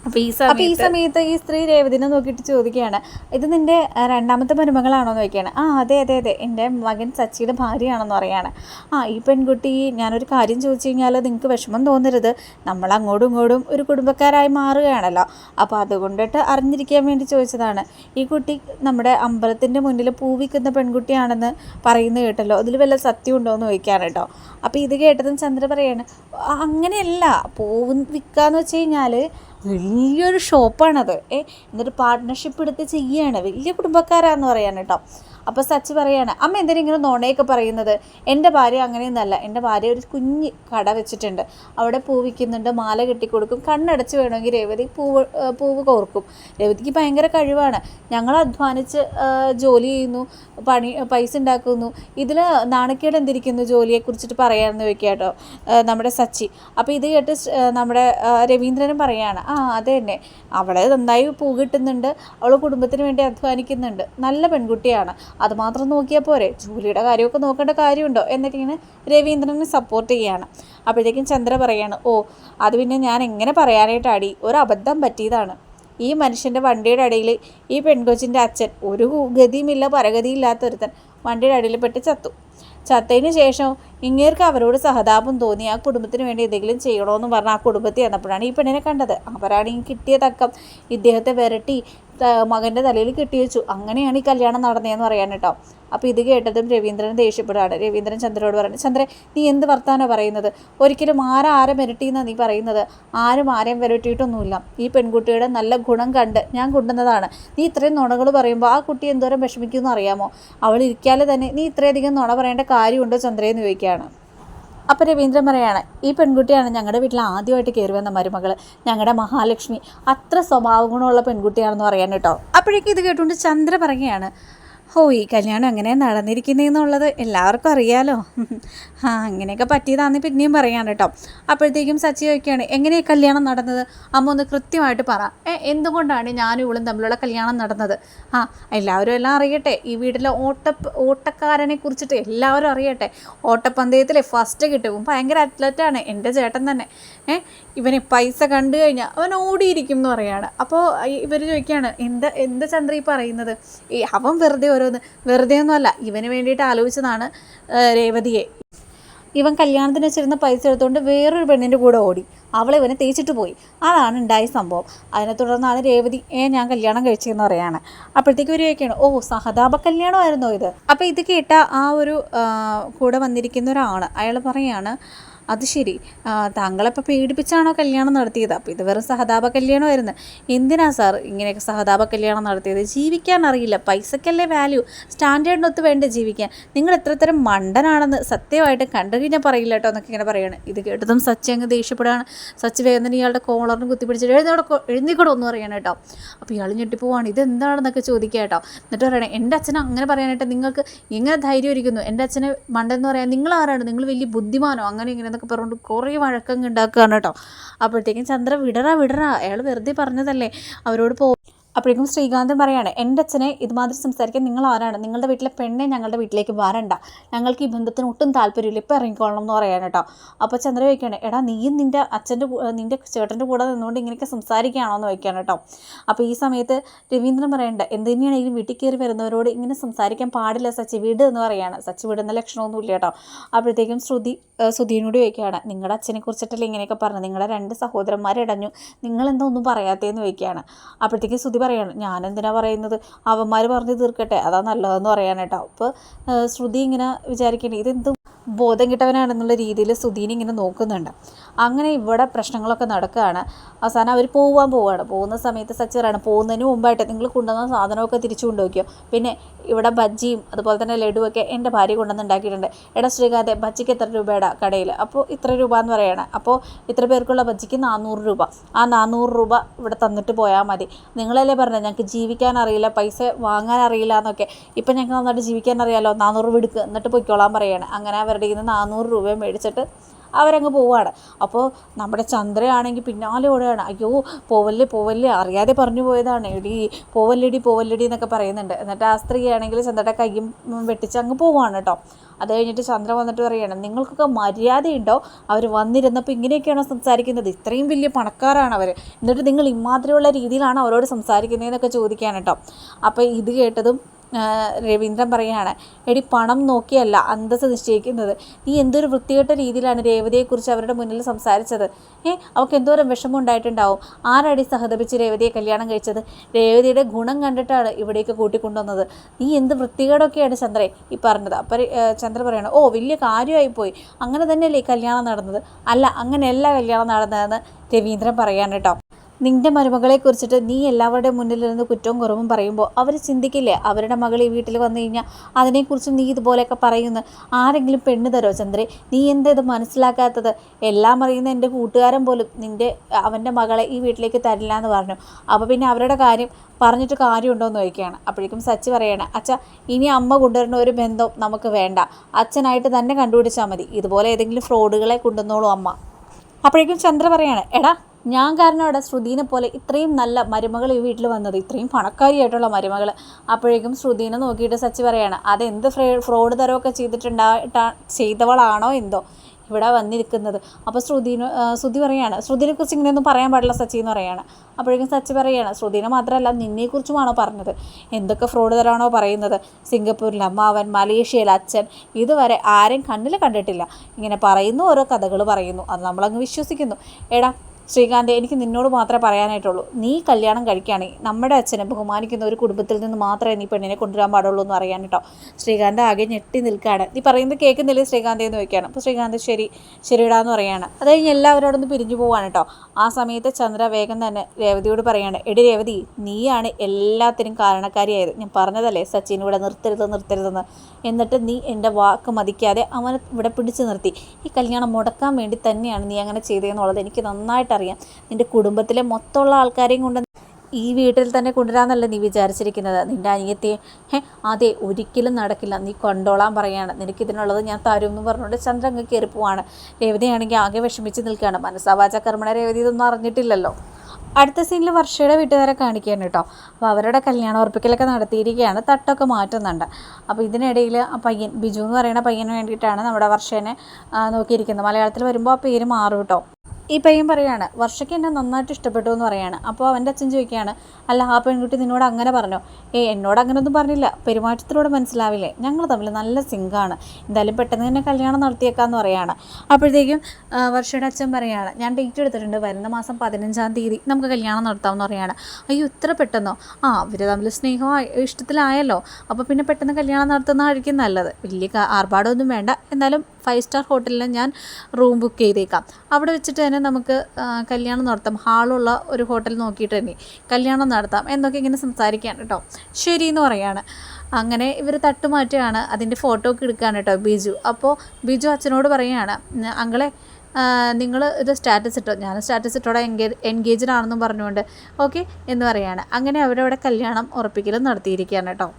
അപ്പോൾ ഈ സമയത്ത് ഈ സ്ത്രീ രേവതിനെ നോക്കിയിട്ട് ചോദിക്കുകയാണ് ഇത് നിന്റെ രണ്ടാമത്തെ മരുമകളാണോ? എന്ന് ചോദിക്കുകയാണ്. ആ അതെ അതെ അതെ എന്റെ മകൻ സച്ചിയുടെ ഭാര്യയാണെന്ന് പറയാണ്. ആ ഈ പെൺകുട്ടി ഞാനൊരു കാര്യം ചോദിച്ചു കഴിഞ്ഞാൽ നിങ്ങൾക്ക് വിഷമം തോന്നരുത്. നമ്മൾ അങ്ങോട്ടും ഇങ്ങോട്ടും ഒരു കുടുംബക്കാരായി മാറുകയാണല്ലോ. അപ്പോൾ അതുകൊണ്ടിട്ട് അറിഞ്ഞിരിക്കാൻ വേണ്ടി ചോദിച്ചതാണ്. ഈ കുട്ടി നമ്മുടെ അമ്പലത്തിന്റെ മുന്നിൽ പൂവിക്കുന്ന പെൺകുട്ടിയാണെന്ന് പറയുന്നത് കേട്ടല്ലോ. അതിൽ വല്ല സത്യം ഉണ്ടോ? എന്ന് ചോദിക്കുകയാണ് കേട്ടോ. അപ്പോൾ ഇത് കേട്ടതും ചന്ദ്ര പറയാണ് "ആ, അങ്ങനെയല്ല. പൂവ് വിൽക്കാന്ന് വെച്ച് കഴിഞ്ഞാൽ വലിയൊരു ഷോപ്പാണത്. ഏ എന്നിട്ട് പാർട്ട്ണർഷിപ്പ് എടുത്ത് ചെയ്യുകയാണ് വലിയ കുടുംബക്കാരാന്ന് പറയാൻ കേട്ടോ. അപ്പോൾ സച്ച് പറയാണ് അമ്മ എന്തിനാ ഇങ്ങനെ നുണയൊക്കെ പറയുന്നത്? എന്റെ ഭാര്യ അങ്ങനെയൊന്നല്ല. എന്റെ ഭാര്യ ഒരു കുഞ്ഞ് കട വെച്ചിട്ടുണ്ട്. അവിടെ പൂ വിൽക്കുന്നുണ്ട് മാല കെട്ടിക്കൊടുക്കും കണ്ണടച്ച് വേണമെങ്കിൽ രേവതി പൂവ് പൂവ് കോർക്കും. രേവതിക്ക് ഭയങ്കര കഴിവാണ്. ഞങ്ങൾ അധ്വാനിച്ച് ജോലി ചെയ്യുന്നു പണി പൈസ ഉണ്ടാക്കുന്നു. ഇതിൽ നാണക്കേട് എന്തിരിക്കുന്നു ജോലിയെക്കുറിച്ചിട്ട് പറയാമെന്ന് വെക്കുക കേട്ടോ നമ്മുടെ സച്ചി. അപ്പോൾ ഇത് കേട്ട് നമ്മുടെ രവീന്ദ്രനും പറയാണ് ആ അത് തന്നെ. അവളെ നന്നായി പൂ കിട്ടുന്നുണ്ട്. അവൾ കുടുംബത്തിന് വേണ്ടി അധ്വാനിക്കുന്നുണ്ട്. നല്ല പെൺകുട്ടിയാണ്. അത് മാത്രം നോക്കിയാൽ പോരെ. ജോലിയുടെ കാര്യമൊക്കെ നോക്കേണ്ട കാര്യമുണ്ടോ? എന്നൊക്കെ ഇങ്ങനെ രവീന്ദ്രനെ സപ്പോർട്ട് ചെയ്യുകയാണ് അപ്പോഴത്തേക്കും ചന്ദ്ര പറയാണ് ഓ അത് പിന്നെ ഞാൻ എങ്ങനെ പറയാനായിട്ട് അടി? ഒരു അബദ്ധം പറ്റിയതാണ്. ഈ മനുഷ്യന്റെ വണ്ടിയുടെ അടിയിൽ ഈ പെൺകൊച്ചിന്റെ അച്ഛൻ ഒരു ഗതിയുമില്ല പരഗതിയില്ലാത്ത ഒരുത്തൻ വണ്ടിയുടെ അടിയിൽ പെട്ട് ചത്തു. ചത്തതിന് ശേഷം ഇങ്ങേർക്ക് അവരോട് സഹതാപം തോന്നി ആ കുടുംബത്തിന് വേണ്ടി എന്തെങ്കിലും ചെയ്യണമെന്ന് പറഞ്ഞ് ആ കുടുംബത്തിൽ വന്നപ്പോഴാണ് ഈ പെണ്ണിനെ കണ്ടത്. അവരാണ് ഈ കിട്ടിയ തക്കം ഇദ്ദേഹത്തെ വിരട്ടി മകന്റെ തലയിൽ കെട്ടി വെച്ചു. അങ്ങനെയാണ് ഈ കല്യാണം നടന്നതെന്ന് പറയാൻ കേട്ടോ. അപ്പോൾ ഇത് കേട്ടതും രവീന്ദ്രൻ ദേഷ്യപ്പെടുകയാണ്. രവീന്ദ്രൻ ചന്ദ്രനോട് പറയുന്നത് ചന്ദ്രൻ നീ എന്ത് വർത്താനോ പറയുന്നത്? ഒരിക്കലും ആരും ആരെ വിരട്ടിയെന്നാണ് നീ പറയുന്നത്? ആരും ആരെയും വിരട്ടിയിട്ടൊന്നുമില്ല. ഈ പെൺകുട്ടിയുടെ നല്ല ഗുണം കണ്ട് ഞാൻ കൊണ്ടുവന്നതാണ്. നീ ഇത്രയും നുണകൾ പറയുമ്പോൾ ആ കുട്ടി എന്തോരം വിഷമിക്കുമെന്ന് അറിയാമോ? അവൾ ഇരിക്കാതെ തന്നെ നീ ഇത്രയധികം നുണ പറയേണ്ട കാര്യമുണ്ടോ ചന്ദ്രയെന്ന് ചോദിക്കുകയാണ്. അപ്പോൾ രവീന്ദ്രൻ പറയാണ് ഈ പെൺകുട്ടിയാണ് ഞങ്ങളുടെ വീട്ടിൽ ആദ്യമായിട്ട് കയറി വന്ന മരുമകൾ ഞങ്ങളുടെ മഹാലക്ഷ്മി. അത്ര സ്വഭാവ ഗുണമുള്ള പെൺകുട്ടിയാണെന്ന് പറയാൻ കേട്ടോ. അപ്പോഴേക്കും ഇത് കേട്ടുകൊണ്ട് ചന്ദ്ര പറയുകയാണ് ഓ ഈ കല്യാണം എങ്ങനെ നടന്നിരിക്കുന്നതെന്നുള്ളത് എല്ലാവർക്കും അറിയാലോ. *laughs* ആ അങ്ങനെയൊക്കെ പറ്റിയതാന്ന് പിന്നെയും പറയാൻ കേട്ടോ അപ്പോഴത്തേക്കും സച്ചി ചോദിക്കുകയാണ് എങ്ങനെയാണ് കല്യാണം നടന്നത്? അമ്മ ഒന്ന് കൃത്യമായിട്ട് പറ. ഏ എന്തുകൊണ്ടാണ് ഞാനും ഇവളും തമ്മിലുള്ള കല്യാണം നടന്നത്? ആ എല്ലാവരും എല്ലാം അറിയട്ടെ. ഈ വീട്ടിലെ ഓട്ട ഓട്ടക്കാരനെ കുറിച്ചിട്ട് എല്ലാവരും അറിയട്ടെ. ഓട്ടപ്പന്തയത്തിൽ ഫസ്റ്റ് കിട്ടും. ഭയങ്കര അത്ലറ്റാണ് എന്റെ ചേട്ടൻ തന്നെ. ഏ ഇവന് പൈസ കണ്ടു കഴിഞ്ഞാൽ അവൻ ഓടിയിരിക്കും എന്ന് പറയാണ്. അപ്പോൾ ഇവർ ചോദിക്കുകയാണ് എന്താ എന്താ ചന്ദ്ര ഈ പറയുന്നത്? ഈ അവൻ വെറുതെ ഓരോന്ന്. വെറുതെ ഒന്നുമല്ല ഇവന് വേണ്ടിയിട്ട് ആലോചിച്ചതാണ് രേവതിയെ. ഇവൻ കല്യാണത്തിന് വെച്ചിരുന്ന പൈസ എടുത്തുകൊണ്ട് വേറൊരു പെണ്ണിന്റെ കൂടെ ഓടി. അവളെ ഇവനെ തേച്ചിട്ട് പോയി. അതാണ് ഉണ്ടായ സംഭവം. അതിനെ തുടർന്നാണ് രേവതി ഏ ഞാൻ കല്യാണം കഴിച്ചതെന്ന് പറയാണ്. അപ്പോഴത്തേക്ക് ഒരു ചോദിക്കുകയാണ് ഓ സഹതാപ കല്യാണമായിരുന്നോ ഇത്? അപ്പോൾ ഇത് കേട്ട ആ ഒരു കൂടെ വന്നിരിക്കുന്ന ഒരാൾ അയാൾ പറയാണ് അത് ശരി. താങ്കളപ്പോൾ പീഡിപ്പിച്ചാണോ കല്യാണം നടത്തിയത്? അപ്പോൾ ഇത് വെറും സഹതാപ കല്യാണമായിരുന്നു. എന്തിനാ സാർ ഇങ്ങനെയൊക്കെ സഹതാപ കല്യാണം നടത്തിയത്? ജീവിക്കാൻ അറിയില്ല. പൈസക്കല്ലേ വാല്യൂ സ്റ്റാൻഡേർഡിനൊത്ത് വേണ്ട ജീവിക്കാൻ? നിങ്ങൾ എത്രത്തരം മണ്ടനാണെന്ന് സത്യമായിട്ട് കണ്ടു കഴിഞ്ഞാൽ പറയില്ല കേട്ടോ എന്നൊക്കെ ഇങ്ങനെ പറയാണ്. ഇത് കേട്ടതും സച്ചി അങ്ങ് ദേഷ്യപ്പെടുകയാണ്. സച്ചി വേഗം തന്നെ ഇയാളുടെ കോളറിന് കുത്തിപ്പിടിച്ചിട്ട് എഴുന്നോടെ എഴുന്നേക്കൂടെ ഒന്ന് പറയണം കേട്ടോ. അപ്പോൾ ഇയാൾ ഞെട്ടിപ്പോവാണ്. ഇത് എന്താണെന്നൊക്കെ ചോദിക്കുക കേട്ടോ. എന്നിട്ട് പറയണേ എന്റെ അച്ഛൻ അങ്ങനെ പറയാനായിട്ട് നിങ്ങൾക്ക് എങ്ങനെ ധൈര്യം ഇരിക്കുന്നു. എന്റെ അച്ഛനെ മണ്ടെന്ന് പറയാൻ നിങ്ങൾ ആരാണ്? നിങ്ങൾ വലിയ ബുദ്ധിമാനോ? അങ്ങനെ ഇങ്ങനെ എന്നൊക്കെ പറഞ്ഞുകൊണ്ട് കുറേ വഴക്കങ്ങ് ഉണ്ടാക്കുകയാണ് കേട്ടോ. അപ്പോഴത്തേക്കും ചന്ദ്ര വിടറ വിടറ. അയാൾ വെറുതെ പറഞ്ഞതല്ലേ. അവരോട് പോ അപ്പോഴേക്കും ശ്രീകാന്തൻ പറയാണ് എന്റെ അച്ഛനെ ഇതുമാതിരി സംസാരിക്കാൻ നിങ്ങൾ ആരാണ്? നിങ്ങളുടെ വീട്ടിലെ പെണ്ണെ ഞങ്ങളുടെ വീട്ടിലേക്ക് വരണ്ട. ഞങ്ങൾക്ക് ഈ ബന്ധത്തിന് ഒട്ടും താല്പര്യമില്ല. ഇപ്പോൾ ഇറങ്ങിക്കോളണം എന്ന് പറയാൻ കേട്ടോ. അപ്പോൾ ചന്ദ്ര ചോദിക്കുകയാണ് എടാ നീയും നിന്റെ അച്ഛന്റെ നിന്റെ ചേട്ടന്റെ കൂടെ നിന്നുകൊണ്ട് ഇങ്ങനെയൊക്കെ സംസാരിക്കുകയാണോ എന്ന് ചോദിക്കാൻ കേട്ടോ. അപ്പോൾ ഈ സമയത്ത് രവീന്ദ്രൻ പറയണ്ട എന്തിനാണ് ഈ വീട്ടിൽ കയറി വരുന്നവരോട് ഇങ്ങനെ സംസാരിക്കാൻ പാടില്ല? സച്ചി വീട് എന്ന് പറയാണ്. സച്ചി വിടുന്ന ലക്ഷണമൊന്നുമില്ല കേട്ടോ. അപ്പോഴത്തേക്കും ശ്രുതി സുധീനോട് ചോദിക്കുകയാണ് നിങ്ങളുടെ അച്ഛനെ കുറിച്ചിട്ടല്ലേ ഇങ്ങനെയൊക്കെ പറഞ്ഞു നിങ്ങളുടെ രണ്ട് സഹോദരന്മാരിടഞ്ഞു നിങ്ങൾ നിങ്ങളെന്താ ഒന്നും പറയാത്തതെന്ന് ചോദിക്കുകയാണ്. അപ്പോഴത്തേക്കും ശ്രുതി പറയാണ്. ഞാനെന്തിനാ പറയുന്നത്? അവന്മാർ പറഞ്ഞ് തീർക്കട്ടെ. അതാ നല്ലതെന്ന് പറയാനേട്ടോ അപ്പോൾ ശ്രുതി ഇങ്ങനെ വിചാരിക്കണേ. ഇതെന്ത് ബോധം കിട്ടവനാണെന്നുള്ള രീതിയിൽ സുധീനെ ഇങ്ങനെ നോക്കുന്നുണ്ട്. അങ്ങനെ ഇവിടെ പ്രശ്നങ്ങളൊക്കെ നടക്കുകയാണ്. അവസാനം അവർ പോകാൻ പോവുകയാണ്. പോകുന്ന സമയത്ത് സച്ചിറാണ് പോകുന്നതിന് മുമ്പായിട്ട് നിങ്ങൾ കൊണ്ടുവന്ന സാധനമൊക്കെ തിരിച്ചു കൊണ്ടുവയ്ക്കോ പിന്നെ ഇവിടെ ബജ്ജിയും അതുപോലെ തന്നെ ലഡുവൊക്കെ എന്റെ ഭാര്യ കൊണ്ടുവന്ന് ഉണ്ടാക്കിയിട്ടുണ്ട് എടാ ശ്രീകാന്തെ ബജ്ജിക്ക് എത്ര രൂപയുടെ കടയിൽ? അപ്പോൾ ഇത്ര രൂപ എന്ന് പറയുകയാണ് അപ്പോൾ ഇത്ര പേർക്കുള്ള ബജ്ജിക്ക് നാനൂറ് രൂപ. ആ നാനൂറ് രൂപ ഇവിടെ തന്നിട്ട് പോയാൽ മതി. നിങ്ങളല്ലേ പറഞ്ഞത്? ഞങ്ങൾക്ക് ജീവിക്കാൻ അറിയില്ല പൈസ വാങ്ങാൻ അറിയില്ല എന്നൊക്കെ. ഇപ്പം ഞങ്ങൾക്ക് നന്നായിട്ട് ജീവിക്കാൻ അറിയാമല്ലോ നാനൂറ് രൂപ എടുക്കുക എന്നിട്ട് പൊയ്ക്കോളാൻ പറയുകയാണ് അങ്ങനെ അവരുടെ ഇന്ന് നാനൂറ് രൂപ മേടിച്ചിട്ട് അവരങ്ങ് പോവാണ്. അപ്പോൾ നമ്മുടെ ചന്ദ്രയാണെങ്കിൽ പിന്നാലെ ഓടുകയാണ്. അയ്യോ പോവല്ലേ പോവല്ലേ അറിയാതെ പറഞ്ഞു പോയതാണ്. എടി പോവല്ലടി പോവല്ലടി എന്നൊക്കെ പറയുന്നുണ്ട്. എന്നിട്ട് ആ സ്ത്രീയാണെങ്കിൽ ചന്ദ്രയുടെ കയ്യും വെട്ടിച്ച് അങ്ങ് പോവാണ് കേട്ടോ. അത് കഴിഞ്ഞിട്ട് ചന്ദ്ര വന്നിട്ട് പറയുകയാണ് നിങ്ങൾക്കൊക്കെ മര്യാദയുണ്ടോ? അവർ വന്നിരുന്നപ്പോൾ ഇങ്ങനെയൊക്കെയാണോ സംസാരിക്കുന്നത്? ഇത്രയും വലിയ പണക്കാരാണ് അവർ എന്നിട്ട് നിങ്ങൾ ഇമാതിരിയുള്ള രീതിയിലാണ് അവരോട് സംസാരിക്കുന്നതെന്നൊക്കെ ചോദിക്കാൻ കേട്ടോ. അപ്പോൾ ഇത് കേട്ടതും രവീന്ദ്രൻ പറയുകയാണ് എടി പണം നോക്കിയല്ല അന്തസ് നിശ്ചയിക്കുന്നത്. നീ എന്തൊരു വൃത്തികെട്ട രീതിയിലാണ് രേവതിയെക്കുറിച്ച് അവരുടെ മുന്നിൽ സംസാരിച്ചത്? ഏ അവൾക്ക് എന്തോരം വിഷമം ഉണ്ടായിട്ടുണ്ടാവും ആരടി സഹതപിച്ച് രേവതിയെ കല്യാണം കഴിച്ചത്? രേവതിയുടെ ഗുണം കണ്ടിട്ടാണ് ഇവിടേക്ക് കൂട്ടിക്കൊണ്ടുവന്നത്. നീ എന്ത് വൃത്തികേടൊക്കെയാണ് ചന്ദ്രേ? ഈ പറഞ്ഞത്. അപ്പം ചന്ദ്ര പറയണം ഓ വലിയ കാര്യമായി പോയി അങ്ങനെ തന്നെയല്ലേ ഈ കല്യാണം നടന്നത്? അല്ല അങ്ങനെയല്ല കല്യാണം നടന്നതെന്ന് രവീന്ദ്രൻ പറയാൻ കേട്ടോ. നിന്റെ മരുമകളെ കുറിച്ചിട്ട് നീ എല്ലാവരുടെ മുന്നിൽ നിന്ന് കുറ്റവും കുറവും പറയുമ്പോൾ അവർ ചിന്തിക്കില്ലേ? അവരുടെ മകൾ ഈ വീട്ടിൽ വന്നു കഴിഞ്ഞാൽ അതിനെക്കുറിച്ച് നീ ഇതുപോലെയൊക്കെ പറയുന്നു. ആരെങ്കിലും പെണ്ണ് തരോ ചന്ദ്രേ? നീ എന്താ ഇത് മനസ്സിലാക്കാത്തത്? എല്ലാം അറിയുന്ന എന്റെ കൂട്ടുകാരൻ പോലും നിന്റെ അവന്റെ മകളെ ഈ വീട്ടിലേക്ക് തരില്ല എന്ന് പറഞ്ഞു. അപ്പോൾ പിന്നെ അവരുടെ കാര്യം പറഞ്ഞിട്ട് കാര്യമുണ്ടോ എന്ന് ചോദിക്കുകയാണ്. അപ്പോഴേക്കും സച്ചി പറയാണ് അച്ഛ ഇനി അമ്മ കൊണ്ടുവരുന്ന ഒരു ബന്ധം നമുക്ക് വേണ്ട. അച്ഛനായിട്ട് തന്നെ കണ്ടുപിടിച്ചാൽ മതി. ഇതുപോലെ ഏതെങ്കിലും ഫ്രോഡുകളെ കൊണ്ടുവന്നോളൂ അമ്മ. അപ്പോഴേക്കും ചന്ദ്ര പറയാണ് എടാ ഞാൻ കാരണം അവിടെ ശ്രുതിനെ പോലെ ഇത്രയും നല്ല മരുമകൾ ഈ വീട്ടിൽ വന്നത്. ഇത്രയും പണക്കാരിയായിട്ടുള്ള മരുമകൾ അപ്പോഴേക്കും ശ്രുതിനെ നോക്കിയിട്ട് സച്ചി പറയാണ് അതെന്ത് ഫ്രേ ഫ്രോഡ് തരമൊക്കെ ചെയ്തിട്ടുണ്ടായിട്ടാ ചെയ്തവളാണോ എന്തോ? ഇവിടെ വന്നിരിക്കുന്നത്. അപ്പോൾ ശ്രുതിന് ശ്രുതി പറയാണ് ശ്രുതിനെ കുറിച്ച് ഇങ്ങനെയൊന്നും പറയാൻ പാടില്ല സച്ചി എന്ന് പറയാണ്. അപ്പോഴേക്കും സച്ചി പറയാണ് ശ്രുതിനെ മാത്രമല്ല നിന്നെക്കുറിച്ചുമാണോ പറഞ്ഞത്? എന്തൊക്കെ ഫ്രോഡ് തരാണോ പറയുന്നത്? സിംഗപ്പൂരിൽ അമ്മാവൻ മലേഷ്യയിൽ അച്ഛൻ ഇതുവരെ ആരും കണ്ണിൽ കണ്ടിട്ടില്ല. ഇങ്ങനെ പറയുന്നു ഓരോ കഥകൾ പറയുന്നു. അത് നമ്മളങ്ങ് വിശ്വസിക്കുന്നു. എടാ ശ്രീകാന്ത് എനിക്ക് നിന്നോട് മാത്രമേ പറയാനായിട്ടുള്ളൂ. നീ കല്യാണം കഴിക്കുകയാണെങ്കിൽ നമ്മുടെ അച്ഛനെ ബഹുമാനിക്കുന്ന ഒരു കുടുംബത്തിൽ നിന്ന് മാത്രമേ നീ പെണ്ണിനെ കൊണ്ടുവരാൻ പാടുള്ളൂ എന്ന് അറിയാൻ കേട്ടോ. ശ്രീകാന്ത് ആകെ ഞെട്ടി നിൽക്കുകയാണ്. നീ പറയുന്നത് കേൾക്കുന്നില്ലേ ശ്രീകാന്ത് എന്ന് ചോദിക്കുകയാണ്. അപ്പോൾ ശ്രീകാന്ത് ശരി ശരിയിടാന്ന് പറയുകയാണ് അത് കഴിഞ്ഞ് എല്ലാവരോടൊന്ന് പിരിഞ്ഞു പോവാണ് കേട്ടോ. ആ സമയത്ത് ചന്ദ്ര വേഗം തന്നെ രേവതിയോട് പറയാണ് എടി രേവതി നീയാണ് എല്ലാത്തിനും കാരണക്കാരിയായത്. ഞാൻ പറഞ്ഞതല്ലേ സച്ചിൻ ഇവിടെ നിർത്തരുത് നിർത്തരുതെന്ന്. എന്നിട്ട് നീ എന്റെ വാക്ക് മതിക്കാതെ അവനെ ഇവിടെ പിടിച്ചു നിർത്തി. ഈ കല്യാണം മുടക്കാൻ വേണ്ടി തന്നെയാണ് നീ അങ്ങനെ ചെയ്തതെന്നുള്ളത് എനിക്ക് നന്നായിട്ട് അറിയാം നിന്റെ കുടുംബത്തിലെ മൊത്തമുള്ള ആൾക്കാരെയും കൊണ്ട് ഈ വീട്ടിൽ തന്നെ കൊണ്ടുവരാന്നല്ല നീ വിചാരിച്ചിരിക്കുന്നത്? നിന്റെ അനിയത്തെ അതെ ഒരിക്കലും നടക്കില്ല. നീ കൊണ്ടോളാൻ പറയാണ്. നിനക്കിതിനുള്ളത് ഞാൻ തരും എന്ന് പറഞ്ഞുകൊണ്ട് ചന്ദ്ര അങ്ങ് കയറി പോവാണ്. രേവതിയാണെങ്കിൽ ആകെ വിഷമിച്ച് നിൽക്കുകയാണ്. മനസ്സാവാച കർമ്മണ രേവതി ഇതൊന്നും അറിഞ്ഞിട്ടില്ലല്ലോ. അടുത്ത സീനിൽ വർഷയുടെ വീട്ടുകാരെ കാണിക്കുകയാണ് കേട്ടോ. അപ്പോൾ അവരുടെ കല്യാണം ഉറപ്പിക്കലൊക്കെ നടത്തിയിരിക്കുകയാണ്. തട്ടൊക്കെ മാറ്റുന്നുണ്ട്. അപ്പോൾ ഇതിനിടയിൽ ആ പയ്യൻ ബിജു എന്ന് പറയുന്ന പയ്യന് വേണ്ടിയിട്ടാണ് നമ്മുടെ വർഷേനെ നോക്കിയിരിക്കുന്നത്. മലയാളത്തിൽ വരുമ്പോൾ ആ പേര് മാറും കേട്ടോ. ഈ പയ്യൻ പറയാണ് വർഷയ്ക്ക് എന്നെ നന്നായിട്ട് ഇഷ്ടപ്പെട്ടു എന്ന് പറയാണ്. അപ്പോൾ അവന്റെ അച്ഛൻ ചോദിക്കുകയാണ് അല്ല ആ പെൺകുട്ടി നിന്നോട് അങ്ങനെ പറഞ്ഞോ? ഏ എന്നോട് അങ്ങനെയൊന്നും പറഞ്ഞില്ല. പെരുമാറ്റത്തിലൂടെ മനസ്സിലാവില്ലേ? ഞങ്ങൾ തമ്മിൽ നല്ല സിങ്കാണ് എന്തായാലും പെട്ടെന്ന് തന്നെ കല്യാണം നടത്തിയേക്കാന്ന് പറയാണ്. അപ്പോഴത്തേക്കും വർഷയുടെ അച്ഛൻ പറയാണ് ഞാൻ ഡേറ്റ് എടുത്തിട്ടുണ്ട്. വരുന്ന മാസം പതിനഞ്ചാം തീയതി നമുക്ക് കല്യാണം നടത്താമെന്ന് പറയാണ്. അയ്യോ ഇത്ര പെട്ടെന്നോ? ആ അവർ തമ്മിൽ സ്നേഹം ഇഷ്ടത്തിലായല്ലോ. അപ്പോൾ പിന്നെ പെട്ടെന്ന് കല്യാണം നടത്തുന്നതായിരിക്കും നല്ലത്. വലിയ ആർഭാടമൊന്നും വേണ്ട. എന്നാലും ഫൈവ് സ്റ്റാർ ഹോട്ടലിൽ ഞാൻ റൂം ബുക്ക് ചെയ്തേക്കാം. അവിടെ വെച്ചിട്ട് തന്നെ നമുക്ക് കല്യാണം നടത്താം. ഹാളുള്ള ഒരു ഹോട്ടൽ നോക്കിയിട്ട് തന്നെ കല്യാണം നടത്താം എന്നൊക്കെ ഇങ്ങനെ സംസാരിക്കാൻ കേട്ടോ. ശരി എന്ന് പറയാണ്. അങ്ങനെ ഇവർ തട്ടുമാറ്റുകയാണ്. അതിന്റെ ഫോട്ടോ ഒക്കെ എടുക്കുകയാണ് കേട്ടോ ബിജു. അപ്പോൾ ബിജു അച്ഛനോട് പറയുകയാണ് അങ്കളെ നിങ്ങൾ ഇത് സ്റ്റാറ്റസ് ഇട്ടോ? ഞാൻ സ്റ്റാറ്റസ് ഇട്ടോടെ എൻഗേജ് എൻഗേജ്ഡ് ആണെന്നും പറഞ്ഞുകൊണ്ട്. ഓക്കെ എന്ന് പറയാണ്. അങ്ങനെ അവരവിടെ കല്യാണം ഉറപ്പിക്കലും നടത്തിയിരിക്കുകയാണ് കേട്ടോ.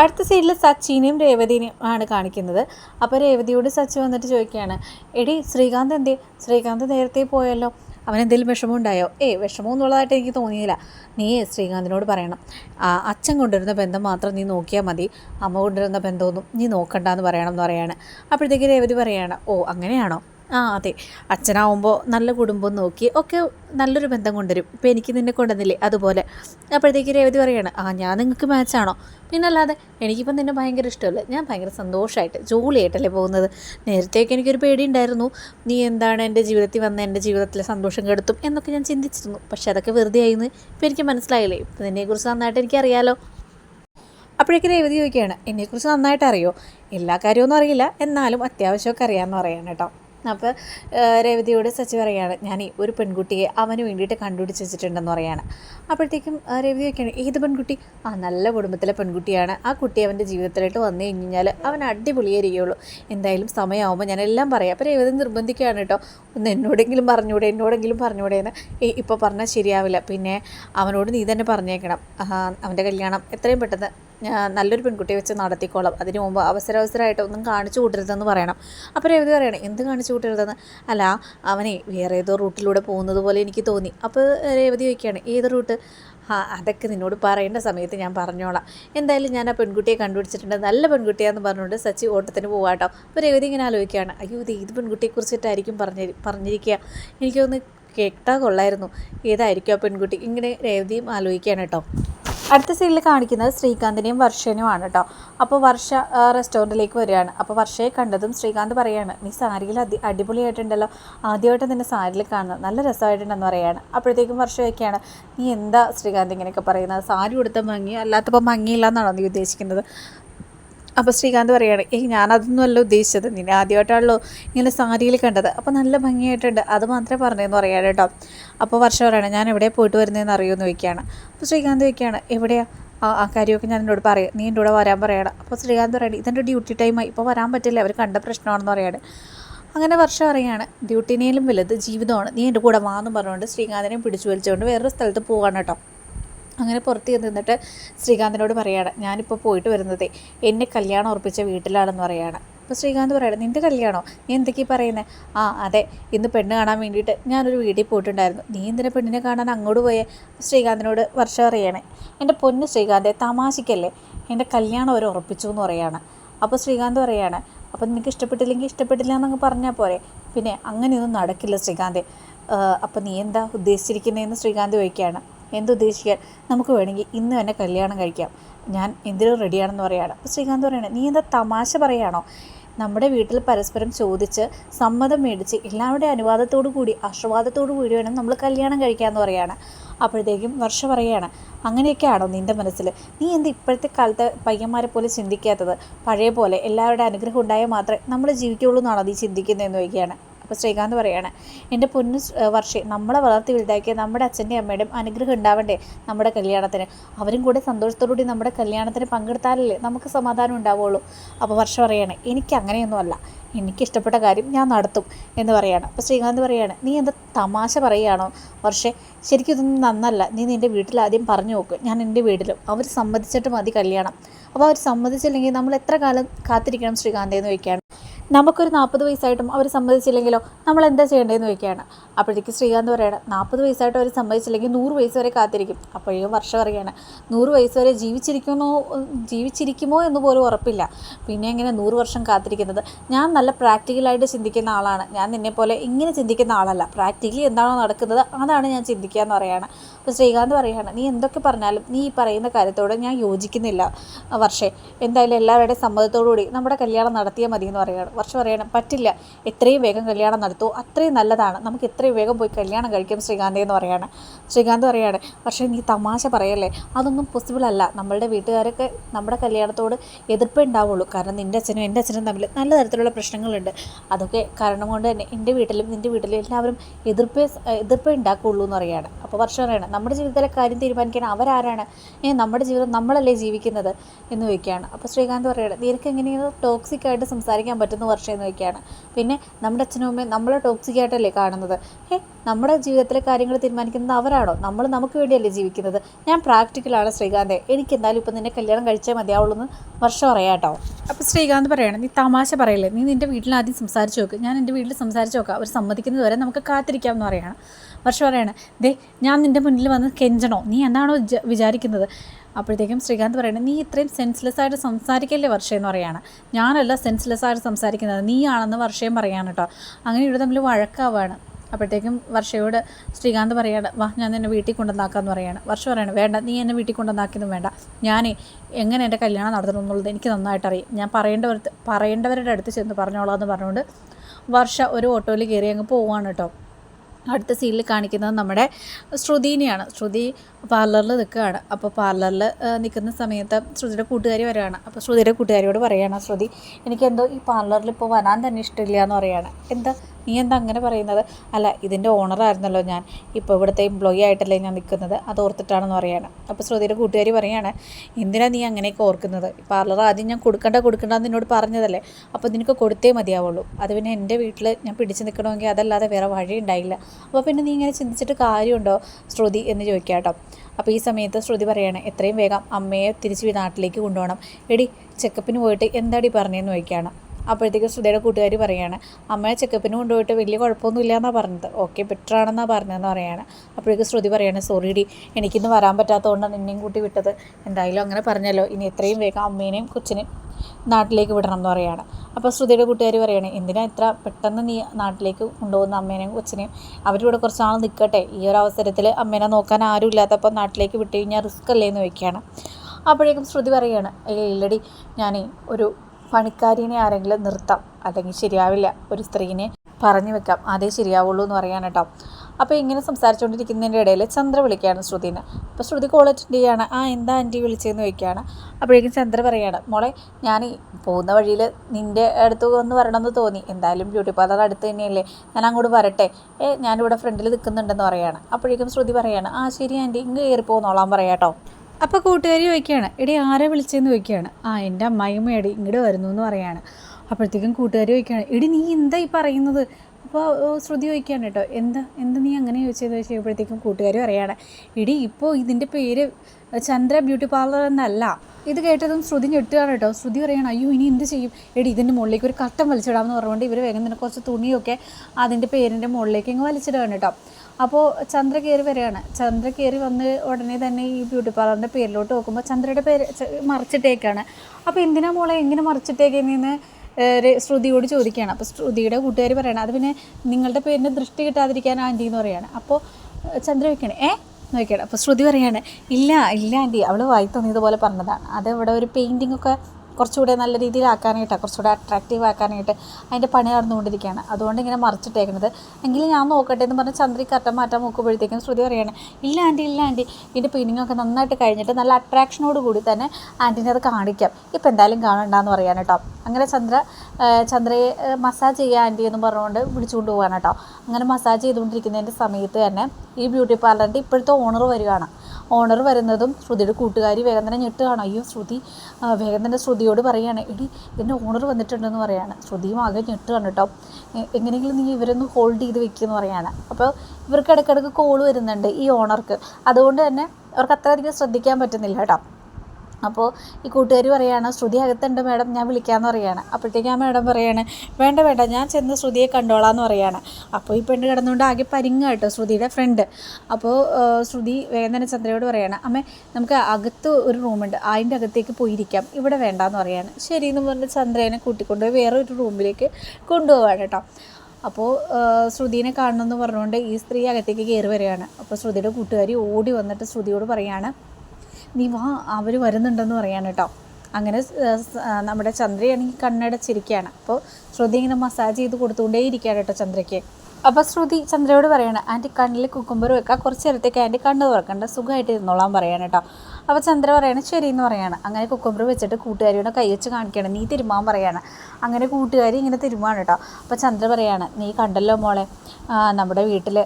അടുത്ത സീനിൽ സച്ചിനെയും രേവതിനെയും ആണ് കാണിക്കുന്നത്. അപ്പോൾ രേവതിയോട് സച്ചി വന്നിട്ട് ചോദിക്കുകയാണ് എടി ശ്രീകാന്ത് എന്തേ ശ്രീകാന്ത് നേരത്തെ പോയല്ലോ. അവനെന്തെങ്കിലും വിഷമം ഉണ്ടായോ ഏ വിഷമം എന്നുള്ളതായിട്ട് എനിക്ക് തോന്നിയില്ല. നീ ശ്രീകാന്തിനോട് പറയണം. അച്ഛൻ കൊണ്ടുവരുന്ന ബന്ധം മാത്രം നീ നോക്കിയാൽ മതി. അമ്മ കൊണ്ടുവരുന്ന ബന്ധമൊന്നും നീ നോക്കണ്ടെന്ന് പറയണം എന്ന് പറയാണ്. അപ്പോഴത്തേക്ക് രേവതി പറയാണ് ഓ അങ്ങനെയാണോ? ആ അതെ. അച്ഛനാവുമ്പോൾ നല്ല കുടുംബം നോക്കി ഒക്കെ നല്ലൊരു ബന്ധം കൊണ്ടുവരും. ഇപ്പം എനിക്ക് നിന്നെ കൊണ്ടുവന്നില്ലേ? അതുപോലെ. അപ്പോഴത്തേക്ക് രേവതി പറയാണ് ആ ഞാൻ നിങ്ങൾക്ക് മാച്ചാണോ പിന്നല്ലാതെ എനിക്കിപ്പം നിന്നെ ഭയങ്കര ഇഷ്ടമല്ലേ. ഞാൻ ഭയങ്കര സന്തോഷമായിട്ട് ജോളിയായിട്ടല്ലേ പോകുന്നത്. നേരത്തെയൊക്കെ എനിക്കൊരു പേടി ഉണ്ടായിരുന്നു നീ എന്താണ് എന്റെ ജീവിതത്തിൽ വന്ന എന്റെ ജീവിതത്തിലെ സന്തോഷം കെടുത്തും? എന്നൊക്കെ ഞാൻ ചിന്തിച്ചിരുന്നു. പക്ഷെ അതൊക്കെ വെറുതെ ആയിരുന്നു ഇപ്പം എനിക്ക് മനസ്സിലായില്ലേ? ഇപ്പം നിന്നെക്കുറിച്ച് നന്നായിട്ട് എനിക്കറിയാലോ അപ്പോഴേക്കും രേവതി ചോദിക്കുകയാണ് എന്നെക്കുറിച്ച് നന്നായിട്ട് അറിയോ? എല്ലാ കാര്യമൊന്നും അറിയില്ല. എന്നാലും അത്യാവശ്യമൊക്കെ അറിയാമെന്ന് പറയാണ് കേട്ടോ. അപ്പോൾ രേവതിയോട് സച്ചി പറയുകയാണ് ഞാൻ ഈ ഒരു പെൺകുട്ടിയെ അവന് വേണ്ടിയിട്ട് കണ്ടുപിടിച്ച് വെച്ചിട്ടുണ്ടെന്ന് പറയാണ്. അപ്പോഴത്തേക്കും രേവതി ഒക്കെയാണ് ഏത് പെൺകുട്ടി? ആ നല്ല കുടുംബത്തിലെ പെൺകുട്ടിയാണ്. ആ കുട്ടി അവന്റെ ജീവിതത്തിലോട്ട് വന്നു കഴിഞ്ഞാൽ അവൻ അടിപൊളിയായിരിക്കുള്ളൂ. എന്തായാലും സമയമാകുമ്പോൾ ഞാൻ എല്ലാം പറയാം. അപ്പോൾ രേവതി നിർബന്ധിക്കുകയാണ് കേട്ടോ ഒന്ന് എന്നോടെങ്കിലും പറഞ്ഞൂടെ എന്നോടെങ്കിലും പറഞ്ഞൂടെ എന്ന്. ഇപ്പോൾ പറഞ്ഞാൽ ശരിയാവില്ല. പിന്നെ അവനോട് നീ തന്നെ പറഞ്ഞേക്കണം. അവന്റെ കല്യാണം എത്രയും പെട്ടെന്ന് നല്ലൊരു പെൺകുട്ടിയെ വെച്ച് നടത്തിക്കോളാം. അതിനു മുമ്പ് അവസരാവസരമായിട്ട് ഒന്നും കാണിച്ചു കൂട്ടരുതെന്ന് പറയണം. അപ്പോൾ രേവതി പറയണം എന്ത് കാണിച്ചു കൂട്ടരുതെന്ന്? അല്ല അവനെ വേറെ ഏതോ റൂട്ടിലൂടെ പോകുന്നത് പോലെ എനിക്ക് തോന്നി. അപ്പോൾ രേവതി ചോദിക്കുകയാണ് ഏത് റൂട്ട്? ആ അതൊക്കെ നിന്നോട് പറയേണ്ട സമയത്ത് ഞാൻ പറഞ്ഞോളാം. എന്തായാലും ഞാൻ ആ പെൺകുട്ടിയെ കണ്ടുപിടിച്ചിട്ടുണ്ട്. നല്ല പെൺകുട്ടിയാന്ന് പറഞ്ഞുകൊണ്ട് സച്ചി ഓട്ടത്തിന് പോവാട്ടോ അപ്പോൾ രേവതി ഇങ്ങനെ ആലോചിക്കുകയാണ് അയ്യോ ഇത് ഏത് പെൺകുട്ടിയെക്കുറിച്ചിട്ടായിരിക്കും പറഞ്ഞി പറഞ്ഞിരിക്കുക? എനിക്കൊന്ന് കേട്ടാൽ കൊള്ളായിരുന്നു. ഏതായിരിക്കും ആ പെൺകുട്ടി? ഇങ്ങനെ രേവതിയും ആലോചിക്കുകയാണ് കേട്ടോ അടുത്ത സീനിൽ കാണിക്കുന്നത് ശ്രീകാന്തിനെയും ആണ് കേട്ടോ അപ്പോൾ വർഷ റെസ്റ്റോറന്റിലേക്ക് വരികയാണ്. അപ്പോൾ വർഷയെ കണ്ടതും ശ്രീകാന്ത് പറയാണ് നീ സാരിയിൽ അതി അടിപൊളിയായിട്ടുണ്ടല്ലോ. ആദ്യമായിട്ട് നിന്നെ സാരിയിൽ കാണുന്നത്. നല്ല രസമായിട്ടുണ്ടെന്ന് പറയാണ്. അപ്പോഴത്തേക്കും വർഷമൊക്കെയാണ് നീ എന്താ ശ്രീകാന്ത് ഇങ്ങനെയൊക്കെ പറയുന്നത്? സാരി കൊടുത്ത ഭംഗി അല്ലാത്തപ്പോൾ ഭംഗിയില്ല എന്നാണോ നീ ഉദ്ദേശിക്കുന്നത്? അപ്പോൾ ശ്രീകാന്ത് പറയുകയാണ് ഏയ് ഞാനതൊന്നും അല്ല ഉദ്ദേശിച്ചത്. നിന്നെ ആദ്യമായിട്ടാണല്ലോ ഇങ്ങനെ സാരിയിൽ കണ്ടത്. അപ്പോൾ നല്ല ഭംഗിയായിട്ടുണ്ട്. അത് മാത്രമേ പറഞ്ഞതെന്ന് പറയാം കേട്ടോ. അപ്പോൾ വർഷം പറയണം ഞാൻ എവിടെ പോയിട്ട് വരുന്നതെന്ന് അറിയുമെന്ന് ചോദിക്കുകയാണ്. അപ്പോൾ ശ്രീകാന്ത് ചോദിക്കുകയാണ് എവിടെയാ? ആ ആ കാര്യമൊക്കെ ഞാൻ എന്നോട് പറയാം. നീ എന്റെ കൂടെ വരാൻ പറയണം. അപ്പോൾ ശ്രീകാന്ത് പറയണം ഇതെന്റെ ഡ്യൂട്ടി ടൈമായി ഇപ്പോൾ വരാൻ പറ്റില്ല. അവർ കണ്ട പ്രശ്നമാണെന്ന് പറയാണ്. അങ്ങനെ വർഷം അറിയാണ് ഡ്യൂട്ടിനേലും വലുത് ജീവിതമാണ്. നീ എന്റെ കൂടെ വാന്ന് പറഞ്ഞുകൊണ്ട് ശ്രീകാന്തിനെ പിടിച്ചു വലിച്ചുകൊണ്ട് വേറൊരു സ്ഥലത്ത് പോവാണ് കേട്ടോ. അങ്ങനെ പുറത്ത് നിന്നിട്ട് ശ്രീകാന്തിനോട് പറയാണ് ഞാനിപ്പോൾ പോയിട്ട് വരുന്നതേ എന്നെ കല്യാണം ഉറപ്പിച്ച വീട്ടിലാണെന്ന് പറയാണ്. അപ്പോൾ ശ്രീകാന്ത് പറയണം നിന്റെ കല്യാണോ? നീ എന്തൊക്കെയാ പറയുന്നത് ആ അതെ ഇന്ന് പെണ്ണ് കാണാൻ വേണ്ടിയിട്ട് ഞാനൊരു വീട്ടിൽ പോയിട്ടുണ്ടായിരുന്നു. നീ എന്തിനെ പെണ്ണിനെ കാണാൻ അങ്ങോട്ട് പോയേ? ശ്രീകാന്തിനോട് വർഷം അറിയണേ എന്റെ പൊന്ന് ശ്രീകാന്തെ തമാശിക്കല്ലേ? എന്റെ കല്യാണം അവർ ഉറപ്പിച്ചു എന്ന് പറയാണ്. അപ്പോൾ ശ്രീകാന്ത് പറയാണ് അപ്പോൾ നിനക്ക് ഇഷ്ടപ്പെട്ടില്ലെങ്കിൽ ഇഷ്ടപ്പെട്ടില്ല എന്നങ്ങ് പറഞ്ഞാൽ പോരെ. പിന്നെ അങ്ങനെയൊന്നും നടക്കില്ല ശ്രീകാന്തെ. അപ്പോൾ നീ എന്താ ഉദ്ദേശിച്ചിരിക്കുന്നതെന്ന് ശ്രീകാന്ത് ചോദിക്കുകയാണ്. എന്തുദ്ദേശിക്കാൻ നമുക്ക് വേണമെങ്കിൽ ഇന്ന് തന്നെ കല്യാണം കഴിക്കാം. ഞാൻ എന്തിനും റെഡിയാണെന്ന് പറയുകയാണ് അപ്പോൾ ശ്രീകാന്ത് പറയണേ നീ എന്താ തമാശ പറയുകയാണോ നമ്മുടെ വീട്ടിൽ പരസ്പരം ചോദിച്ച് സമ്മതം മേടിച്ച് എല്ലാവരുടെ അനുവാദത്തോടു കൂടി ആശീർവാദത്തോടു കൂടി വേണം നമ്മൾ കല്യാണം കഴിക്കാമെന്ന് പറയാണ്. അപ്പോഴത്തേക്കും വർഷ പറയുകയാണ് അങ്ങനെയൊക്കെയാണോ നിന്റെ മനസ്സിൽ? നീ എന്ത് ഇപ്പോഴത്തെ കാലത്തെ പയ്യന്മാരെ പോലെ ചിന്തിക്കാത്തത്? പഴയ പോലെ എല്ലാവരുടെ അനുഗ്രഹം ഉണ്ടായാൽ മാത്രമേ നമ്മൾ ജീവിക്കുള്ളൂ എന്നാണോ നീ ചിന്തിക്കുന്നതെന്ന് ചോദിക്കുകയാണ്. അപ്പോൾ ശ്രീകാന്ത് പറയാണ് എന്റെ പൊന്നു വർഷി നമ്മളെ വളർത്തി വലുതാക്കിയ നമ്മുടെ അച്ഛന്റെയും അമ്മയുടെയും അനുഗ്രഹം ഉണ്ടാവണ്ടേ നമ്മുടെ കല്യാണത്തിന്? അവരും കൂടെ സന്തോഷത്തോടുകൂടി നമ്മുടെ കല്യാണത്തിന് പങ്കെടുത്താലല്ലേ നമുക്ക് സമാധാനം ഉണ്ടാവുള്ളൂ. അപ്പോൾ വർഷം പറയുകയാണ് എനിക്ക് അങ്ങനെയൊന്നുമല്ല എനിക്ക് ഇഷ്ടപ്പെട്ട കാര്യം ഞാൻ നടത്തും എന്ന് പറയുകയാണ് അപ്പോൾ ശ്രീകാന്ത് പറയുകയാണ് നീ എന്താ തമാശ പറയുകയാണോ? വർഷേ ശരിക്കും ഇതൊന്നും നന്നല്ല. നീ നിന്റെ വീട്ടിൽ ആദ്യം പറഞ്ഞു നോക്കും. ഞാൻ എന്റെ വീട്ടിലും. അവർ സമ്മതിച്ചിട്ട് മതി കല്യാണം. അപ്പോൾ അവർ സമ്മതിച്ചില്ലെങ്കിൽ നമ്മൾ എത്ര കാലം കാത്തിരിക്കണം ശ്രീകാന്തേ എന്ന് ചോദിക്കുകയാണ് നമുക്കൊരു നാൽപ്പത് വയസ്സായിട്ടും അവർ സമ്മതിച്ചില്ലെങ്കിലോ നമ്മൾ എന്താ ചെയ്യേണ്ടതെന്ന് ചോദിക്കുകയാണ്. അപ്പോഴേക്ക് ശ്രീകാന്ത് പറയണം നാൽപ്പത് വയസ്സായിട്ട് അവർ സമ്മതിച്ചില്ലെങ്കിൽ നൂറ് വയസ്സ് വരെ കാത്തിരിക്കും. അപ്പോഴേക്കും വർഷം അറിയാണ് നൂറ് വയസ്സ് വരെ ജീവിച്ചിരിക്കുമോ ജീവിച്ചിരിക്കുമോ എന്ന് പോലും ഉറപ്പില്ല. പിന്നെ എങ്ങനെ നൂറ് വർഷം കാത്തിരിക്കുന്നത്? ഞാൻ നല്ല പ്രാക്ടിക്കലായിട്ട് ചിന്തിക്കുന്ന ആളാണ്. ഞാൻ നിന്നെപ്പോലെ ഇങ്ങനെ ചിന്തിക്കുന്ന ആളല്ല. പ്രാക്ടിക്കലി എന്താണോ നടക്കുന്നത് അതാണ് ഞാൻ ചിന്തിക്കുക എന്ന് പറയാണ്. അപ്പോൾ ശ്രീകാന്ത് പറയാണ് നീ എന്തൊക്കെ പറഞ്ഞാലും നീ ഈ പറയുന്ന കാര്യത്തോട് ഞാൻ യോജിക്കുന്നില്ല വർഷേ. എന്തായാലും എല്ലാവരുടെയും സമ്മതത്തോടുകൂടി നമ്മുടെ കല്യാണം നടത്തിയാൽ മതി എന്ന് പറയുകയാണ് വർഷം പറയണം പറ്റില്ല. എത്രയും വേഗം കല്യാണം നടത്തൂ. അത്രയും നല്ലതാണ്. നമുക്ക് എത്രയും വേഗം പോയി കല്യാണം കഴിക്കും ശ്രീകാന്തി എന്ന് പറയാണ്. ശ്രീകാന്ത് പറയാണ് പക്ഷേ നീ തമാശ പറയല്ലേ? അതൊന്നും പോസിബിൾ അല്ല. നമ്മളുടെ വീട്ടുകാരൊക്കെ നമ്മുടെ കല്യാണത്തോട് എതിർപ്പേ ഉണ്ടാവുള്ളൂ. കാരണം നിന്റെ അച്ഛനും എന്റെ അച്ഛനും തമ്മിൽ നല്ല തരത്തിലുള്ള പ്രശ്നങ്ങളുണ്ട്. അതൊക്കെ കാരണം കൊണ്ട് തന്നെ എന്റെ വീട്ടിലും നിന്റെ വീട്ടിലും എല്ലാവരും എതിർപ്പേ എതിർപ്പേ ഉണ്ടാക്കുകയുള്ളൂ എന്ന് പറയാണ്. അപ്പോൾ വർഷം പറയുകയാണ് നമ്മുടെ ജീവിതത്തിലെ കാര്യം തീരുമാനിക്കാൻ അവരാരാണ്? ഏ നമ്മുടെ ജീവിതം നമ്മളല്ലേ ജീവിക്കുന്നത്? എന്ന് ചോദിക്കുകയാണ്. അപ്പോൾ ശ്രീകാന്ത് പറയുകയാണ് നിനക്ക് എങ്ങനെയാണ് ടോക്സിക് ആയിട്ട് സംസാരിക്കാൻ പറ്റുന്ന വർഷം എന്ന് ചോദിക്കുകയാണ്. പിന്നെ നമ്മുടെ അച്ഛനും അമ്മയും നമ്മളെ ടോക്സിക് ആയിട്ടല്ലേ കാണുന്നത്? നമ്മുടെ ജീവിതത്തിലെ കാര്യങ്ങൾ തീരുമാനിക്കുന്നത് അവരാണോ? നമ്മൾ നമുക്ക് വേണ്ടിയല്ലേ ജീവിക്കുന്നത്. ഞാൻ പ്രാക്ടിക്കലാണ് ശ്രീകാന്തെ. എനിക്ക് എന്തായാലും ഇപ്പം നിന്നെ കല്യാണം കഴിച്ചേ മതിയാവുള്ളൂ എന്ന് വർഷം പറയാം കേട്ടോ. അപ്പോൾ ശ്രീകാന്ത് പറയണം നീ തമാശ പറയല്ലേ? നീ നിന്റെ വീട്ടിൽ ആദ്യം സംസാരിച്ച് നോക്ക്. ഞാൻ എന്റെ വീട്ടിൽ സംസാരിച്ച് നോക്കാം. അവർ സമ്മതിക്കുന്നത് വരെ നമുക്ക് കാത്തിരിക്കാം എന്ന് പറയണം. വർഷം പറയണം ദേ ഞാൻ നിന്റെ മുന്നിൽ വന്ന് കെഞ്ചണോ? നീ എന്താണോ വിചാ- വിചാരിക്കുന്നത്? അപ്പോഴത്തേക്കും ശ്രീകാന്ത് പറയുന്നത് നീ ഇത്രയും സെൻസ്ലെസ് ആയിട്ട് സംസാരിക്കല്ലേ വർഷം എന്ന് പറയാണ്. ഞാനല്ല സെൻസ്ലെസ് ആയിട്ട് സംസാരിക്കുന്നത്. നീയാണെന്ന് വർഷയും പറയാണ് കേട്ടോ. അങ്ങനെ ഇവിടെ തമ്മിൽ വഴക്കാവാണ്. അപ്പോഴത്തേക്കും വർഷയോട് ശ്രീകാന്ത് പറയാണ് വാ ഞാൻ നിന്നെ വീട്ടിൽ കൊണ്ടുവന്നാക്കാന്ന് പറയാണ്. വർഷ പറയാണ് വേണ്ട നീ എന്നെ വീട്ടിൽ കൊണ്ടുവന്നാക്കിയതും വേണ്ട. ഞാൻ എങ്ങനെ എന്റെ കല്യാണം നടത്തണം എന്നുള്ളത് എനിക്ക് നന്നായിട്ട് അറിയാം ഞാൻ പറയേണ്ടവർ പറയേണ്ടവരുടെ അടുത്ത് ചെന്ന് പറഞ്ഞോളാം എന്ന് പറഞ്ഞുകൊണ്ട് വർഷ ഒരു ഓട്ടോയിൽ കയറി അങ്ങ് പോവാണ് കേട്ടോ. അടുത്ത സീനിൽ കാണിക്കുന്നത് നമ്മുടെ ശ്രുതിനെയാണ്. ശ്രുതി പാർലറിൽ നിൽക്കുകയാണ്. അപ്പോൾ പാർലറിൽ നിൽക്കുന്ന സമയത്ത് ശ്രുതിയുടെ കൂട്ടുകാരി വരികയാണ്. അപ്പോൾ ശ്രുതിയുടെ കൂട്ടുകാരിയോട് പറയുകയാണ് ശ്രുതി എനിക്കെന്തോ ഈ പാർലറിൽ ഇപ്പോൾ വരാൻ തന്നെ ഇഷ്ടമില്ല എന്ന് പറയുകയാണ് എന്താ? നീ എന്താ അങ്ങനെ പറയുന്നത്? അല്ല ഇതിന്റെ ഓണറായിരുന്നല്ലോ ഞാൻ. ഇപ്പോൾ ഇവിടുത്തെ എംപ്ലോയി ആയിട്ടല്ലേ ഞാൻ നിൽക്കുന്നത്? അത് ഓർത്തിട്ടാണെന്ന് പറയാണ്. അപ്പോൾ ശ്രുതിയുടെ കൂട്ടുകാരി പറയാണ് എന്തിനാ നീ അങ്ങനെയൊക്കെ ഓർക്കുന്നത്? പാർലർ ആദ്യം ഞാൻ കൊടുക്കണ്ട കൊടുക്കണ്ടെന്ന് എന്നോട് പറഞ്ഞതല്ലേ? അപ്പോൾ നിനക്ക് കൊടുത്തേ മതിയാവുള്ളൂ. അത് പിന്നെ എന്റെ വീട്ടിൽ ഞാൻ പിടിച്ചു നിൽക്കണമെങ്കിൽ അതല്ലാതെ വേറെ വഴി ഉണ്ടായില്ല. അപ്പോൾ പിന്നെ നീ ഇങ്ങനെ ചിന്തിച്ചിട്ട് കാര്യമുണ്ടോ ശ്രുതി എന്ന് ചോദിക്കാം കേട്ടോ അപ്പോൾ ഈ സമയത്ത് ശ്രുതി പറയാണ് എത്രയും വേഗം അമ്മയെ തിരിച്ച് നാട്ടിലേക്ക് കൊണ്ടുപോകണം. എടി ചെക്കപ്പിന് പോയിട്ട് എന്താടി പറഞ്ഞതെന്ന് ചോദിക്കുകയാണ് അപ്പോഴത്തേക്ക് ശ്രുതിയുടെ കൂട്ടുകാരി പറയുകയാണ് അമ്മയെ ചെക്കപ്പിന് കൊണ്ടുപോയിട്ട് വലിയ കുഴപ്പമൊന്നുമില്ല എന്നാണ് പറഞ്ഞത്. ഓക്കെ ബെറ്റർ ആണെന്നാണ് പറഞ്ഞതെന്ന് പറയാണ്. അപ്പോഴേക്കും ശ്രുതി പറയാണ് സോറി ഡി എനിക്കിന്ന് വരാൻ പറ്റാത്തതുകൊണ്ടാണ് നിന്നെയും കൂട്ടി വിട്ടത്. എന്തായാലും അങ്ങനെ പറഞ്ഞല്ലോ. ഇനി എത്രയും വേഗം അമ്മേനെയും കൊച്ചിനെയും നാട്ടിലേക്ക് വിടണം എന്ന് പറയുകയാണ് അപ്പോൾ ശ്രുതിയുടെ കൂട്ടുകാർ പറയുകയാണ് എന്തിനാ ഇത്ര പെട്ടെന്ന് നീ നാട്ടിലേക്ക് കൊണ്ടുപോകുന്ന അമ്മേനെയും കൊച്ചിനെയും? അവരിവിടെ കുറച്ച് നാൾ നിൽക്കട്ടെ ഈ ഒരു അവസരത്തിൽ അമ്മേനെ നോക്കാൻ ആരും ഇല്ലാത്തപ്പോൾ നാട്ടിലേക്ക് വിട്ടു കഴിഞ്ഞാൽ റിസ്ക് അല്ലേ എന്ന് വയ്ക്കുകയാണ് അപ്പോഴേക്കും ശ്രുതി പറയുകയാണ് ഇല്ലടി ഞാൻ ഒരു പണിക്കാരിനെ ആരെങ്കിലും നിർത്താം. അല്ലെങ്കിൽ ശരിയാവില്ല. ഒരു സ്ത്രീനെ പറഞ്ഞു വെക്കാം. അതേ ശരിയാവുള്ളൂ എന്ന് പറയാൻ കേട്ടോ. അപ്പോൾ ഇങ്ങനെ സംസാരിച്ചുകൊണ്ടിരിക്കുന്നതിന്റെ ഇടയിൽ ചന്ദ്ര വിളിക്കുകയാണ് ശ്രുതിനെ. അപ്പോൾ ശ്രുതി കോൾ അറ്റൻഡ് ചെയ്യാണ്? ആ എന്താ ആന്റി വിളിച്ചതെന്ന് ചോദിക്കുകയാണ്. അപ്പോഴേക്കും ചന്ദ്ര പറയുകയാണ് മോളെ ഞാൻ പോകുന്ന വഴിയിൽ നിന്റെ അടുത്ത് ഒന്ന് വരണമെന്ന് തോന്നി. എന്തായാലും ബ്യൂട്ടി പാർലർ അടുത്ത് തന്നെയല്ലേ. ഞാൻ അങ്ങോട്ട് വരട്ടെ. ഏ ഞാനിവിടെ ഫ്രണ്ടിൽ നിൽക്കുന്നുണ്ടെന്ന് പറയാണ്. അപ്പോഴേക്കും ശ്രുതി പറയാണ് ആ ശരി ആന്റി ഇങ്ങ് കയറി പറയാം പറയാട്ടോ അപ്പോൾ കൂട്ടുകാരി ചോദിക്കുകയാണ് എടി ആരെ വിളിച്ചതെന്ന് ചോദിക്കുകയാണ്. ആ എന്റെ അമ്മായിമ്മയടി ഇങ്ങോട്ട് വരുന്നു എന്ന് പറയാണ്. അപ്പോഴത്തേക്കും കൂട്ടുകാരി ചോദിക്കുകയാണ് എടി നീ എന്താ ഈ പറയുന്നത്? അപ്പോൾ ശ്രുതി ചോദിക്കുകയാണ് കേട്ടോ എന്താ എന്താ നീ അങ്ങനെ ചോദിച്ചത് ചോദിച്ചപ്പോഴത്തേക്കും കൂട്ടുകാരി പറയാണ് ഇടി ഇപ്പോൾ ഇതിന്റെ പേര് ചന്ദ്ര ബ്യൂട്ടി പാർലർ എന്നല്ല. ഇത് കേട്ടതും ശ്രുതി ഞെട്ടുകയാണ് കേട്ടോ. ശ്രുതി പറയാണ് അയ്യോ ഇനി എന്ത് ചെയ്യും? എടി ഇതിന്റെ മുകളിലേക്ക് ഒരു കട്ടം വലിച്ചിടാമെന്ന് പറഞ്ഞുകൊണ്ട് ഇവർ വേഗം തന്നെ കുറച്ച് തുണിയൊക്കെ അതിന്റെ പേരിന്റെ മുകളിലേക്ക് ഇങ്ങ് വലിച്ചിടുകയാണ് കേട്ടോ. അപ്പോൾ ചന്ദ്ര കയറി വരികയാണ്. ചന്ദ്ര കയറി വന്ന് ഉടനെ തന്നെ ഈ ബ്യൂട്ടി പാർലറിന്റെ പേരിലോട്ട് നോക്കുമ്പോൾ ചന്ദ്രയുടെ പേര് മറിച്ചിട്ടേക്കാണ്. അപ്പോൾ എന്തിനാ മോളെ എങ്ങനെ മറിച്ചിട്ടേക്കെന്ന് ശ്രുതിയോട് ചോദിക്കുകയാണ്. അപ്പോൾ ശ്രുതിയുടെ കൂട്ടുകാർ പറയണം അത് പിന്നെ നിങ്ങളുടെ പേരിന് ദൃഷ്ടി കിട്ടാതിരിക്കാൻ ആന്റി എന്ന് പറയുകയാണ് അപ്പോൾ ചന്ദ്ര വയ്ക്കണേ ഏ? നോക്കിയാണ് അപ്പോൾ ശ്രുതി പറയാണ് ഇല്ല ഇല്ല ആന്റി അവൾ വായി തോന്നിയതുപോലെ പറഞ്ഞതാണ്. അത് ഇവിടെ ഒരു പെയിന്റിങ്ങൊക്കെ കുറച്ചുകൂടെ നല്ല രീതിയിലാക്കാനായിട്ട് കുറച്ചുകൂടെ അട്രാക്റ്റീവ് ആക്കാനായിട്ട് അതിന്റെ പണി നടന്നുകൊണ്ടിരിക്കുകയാണ്. അതുകൊണ്ട് ഇങ്ങനെ മറിച്ചിട്ടേക്കുന്നത് എങ്കിലും ഞാൻ നോക്കട്ടെ എന്ന് പറഞ്ഞ് ചന്ദ്രി കട്ടം മാറ്റാൻ നോക്കുമ്പോഴത്തേക്കും ശ്രുതി പറയാണ് ഇല്ല ആന്റി ഇല്ല ആന്റി. ഇതിന്റെ ഒക്കെ നന്നായിട്ട് കഴിഞ്ഞിട്ട് നല്ല അട്രാക്ഷനോട് കൂടി തന്നെ ആന്റീനെ അത് കാണിക്കാം. ഇപ്പം എന്തായാലും കാണണ്ടെന്ന് പറയാൻ കേട്ടോ. അങ്ങനെ ചന്ദ്ര ചന്ദ്രയെ മസാജ് ചെയ്യുക ആന്റി എന്ന് പറഞ്ഞുകൊണ്ട് വിളിച്ചുകൊണ്ട് പോകാൻ കേട്ടോ. അങ്ങനെ മസാജ് ചെയ്തുകൊണ്ടിരിക്കുന്നതിന്റെ സമയത്ത് തന്നെ ഈ ബ്യൂട്ടി പാർലറിന്റെ ഇപ്പോഴത്തെ ഓണർ വരികയാണ് ഓണർ വരുന്നതും ശ്രുതിയുടെ കൂട്ടുകാരി വേഗം തന്നെ ഞെട്ടുകയാണ്. അയ്യോ ശ്രുതി വേഗം തന്നെ ശ്രുതിയോട് പറയുകയാണ് എടി എന്റെ ഓണർ വന്നിട്ടുണ്ടെന്ന് പറയാണ്. ശ്രുതിയും ആകെ ഞെട്ടുകയാണ് കേട്ടോ. എങ്ങനെയെങ്കിലും നീ ഇവരൊന്ന് ഹോൾഡ് ചെയ്ത് വെക്കുമെന്ന് പറയാണ്. അപ്പോൾ ഇവർക്ക് ഇടയ്ക്കിടയ്ക്ക് കോൾ വരുന്നുണ്ട് ഈ ഓണർക്ക്. അതുകൊണ്ട് തന്നെ അവർക്ക് അത്രയധികം ശ്രദ്ധിക്കാൻ പറ്റുന്നില്ല കേട്ടോ. അപ്പോൾ ഈ കൂട്ടുകാർ പറയുകയാണ് ശ്രുതി അകത്തുണ്ട് മാഡം ഞാൻ വിളിക്കാമെന്ന് പറയുകയാണ് അപ്പോഴത്തേക്ക് ആ മാഡം പറയാണ് വേണ്ട വേണ്ട ഞാൻ ചെന്ന് ശ്രുതിയെ കണ്ടോളാം എന്ന് പറയുകയാണ് അപ്പോൾ ഈ പെണ്ണ് കിടന്നുകൊണ്ട് ആകെ പരിങ്ങ കേട്ടോ ശ്രുതിയുടെ ഫ്രണ്ട് അപ്പോൾ ശ്രുതി തന്നെ ചന്ദ്രയോട് പറയാണ് അമ്മേ നമുക്ക് അകത്ത് ഒരു റൂമുണ്ട് അതിന്റെ അകത്തേക്ക് പോയിരിക്കാം ഇവിടെ വേണ്ടാന്ന് പറയാണ്. ശരി എന്ന് പറഞ്ഞ് ചന്ദ്രേനെ കൂട്ടിക്കൊണ്ടുപോയി വേറെ ഒരു റൂമിലേക്ക് കൊണ്ടുപോവാണ് കേട്ടോ. അപ്പോൾ ശ്രുതിനെ കാണണമെന്ന് പറഞ്ഞുകൊണ്ട് ഈ സ്ത്രീ അകത്തേക്ക് കയറി വരികയാണ്. അപ്പോൾ ശ്രുതിയുടെ കൂട്ടുകാരി ഓടി വന്നിട്ട് ശ്രുതിയോട് പറയാണ് നീ വാ അവർ വരുന്നുണ്ടെന്ന് പറയാണ് കേട്ടോ അങ്ങനെ നമ്മുടെ ചന്ദ്രയാണെങ്കിൽ കണ്ണടച്ചിരിക്കുകയാണ്. അപ്പോൾ ശ്രുതി ഇങ്ങനെ മസാജ് ചെയ്ത് കൊടുത്തുകൊണ്ടേ ഇരിക്കുകയാണ് കേട്ടോ ചന്ദ്രയ്ക്ക്. അപ്പോൾ ശ്രുതി ചന്ദ്രയോട് പറയാണ് ആന്റി കണ്ണിൽ കുക്കുമ്പർ വെക്കുക കുറച്ച് നേരത്തേക്ക് ആന്റി കണ്ണ് തുറക്കണ്ട സുഖമായിട്ട് ഇരുന്നോളാൻ പറയാണ് കേട്ടോ അപ്പോൾ ചന്ദ്ര പറയാണ് ശരി എന്ന് പറയാണ്. അങ്ങനെ കുക്കുമ്പർ വെച്ചിട്ട് കൂട്ടുകാരിയുടെ കൈ വെച്ച് കാണിക്കണം നീ തിരുമാൻ പറയാണ്. അങ്ങനെ കൂട്ടുകാരി ഇങ്ങനെ തിരുമാണ് കേട്ടോ അപ്പോൾ ചന്ദ്ര പറയാണ് നീ കണ്ടല്ലോ മോളെ നമ്മുടെ വീട്ടിൽ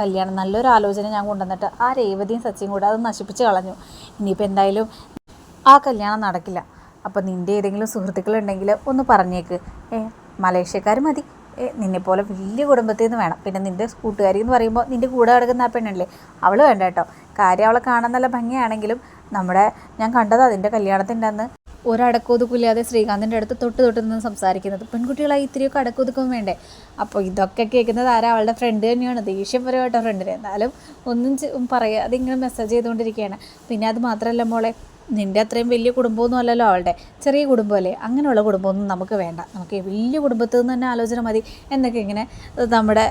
കല്യാണം നല്ലൊരു ആലോചന ഞാൻ കൊണ്ടുവന്നിട്ട് ആ രേവതിയും സച്ചിയും കൂടെ അത് നശിപ്പിച്ച് കളഞ്ഞു. ഇനിയിപ്പോൾ എന്തായാലും ആ കല്യാണം നടക്കില്ല. അപ്പോൾ നിന്റെ ഏതെങ്കിലും സുഹൃത്തുക്കളുണ്ടെങ്കിൽ ഒന്ന് പറഞ്ഞേക്ക്. ഏ മലേഷ്യക്കാർ മതി. നിന്നെപ്പോലെ വലിയ കുടുംബത്തിൽ നിന്ന് വേണം. പിന്നെ നിന്റെ കൂട്ടുകാരി എന്ന് പറയുമ്പോൾ നിന്റെ കൂടെ കിടക്കുന്ന ആ പെണ്ണല്ലേ? അവൾ വേണ്ട കേട്ടോ. കാര്യം അവളെ കാണാൻ നല്ല ഭംഗിയാണെങ്കിലും നമ്മുടെ ഞാൻ കണ്ടത് അതിന്റെ കല്യാണത്തിന്റെ അന്ന് ഒരടക്കമൊതുക്കില്ലാതെ ശ്രീകാന്തിന്റെ അടുത്ത് തൊട്ട് തൊട്ട് നിന്ന് സംസാരിക്കുന്നത് പെൺകുട്ടികളായി ഇത്തിരിയൊക്കെ അടക്കൊതുക്കും വേണ്ടേ? അപ്പോൾ ഇതൊക്കെ കേൾക്കുന്നത് ആരാ? അവളുടെ ഫ്രണ്ട് തന്നെയാണ്. ദേഷ്യപരമായിട്ടോ ഫ്രണ്ടിന് എന്നാലും ഒന്നും പറയാതെ അതിങ്ങനെ മെസ്സേജ് ചെയ്തുകൊണ്ടിരിക്കുകയാണ്. പിന്നെ അത് മാത്രമല്ല മോളെ നിന്റെ അത്രയും വലിയ കുടുംബമൊന്നും അല്ലല്ലോ അവളുടെ. ചെറിയ കുടുംബമല്ലേ? അങ്ങനെയുള്ള കുടുംബമൊന്നും നമുക്ക് വേണ്ട. നമുക്ക് വലിയ കുടുംബത്തിൽ നിന്ന് തന്നെ ആലോചന മതി. എന്നൊക്കെ ഇങ്ങനെ നമ്മുടെ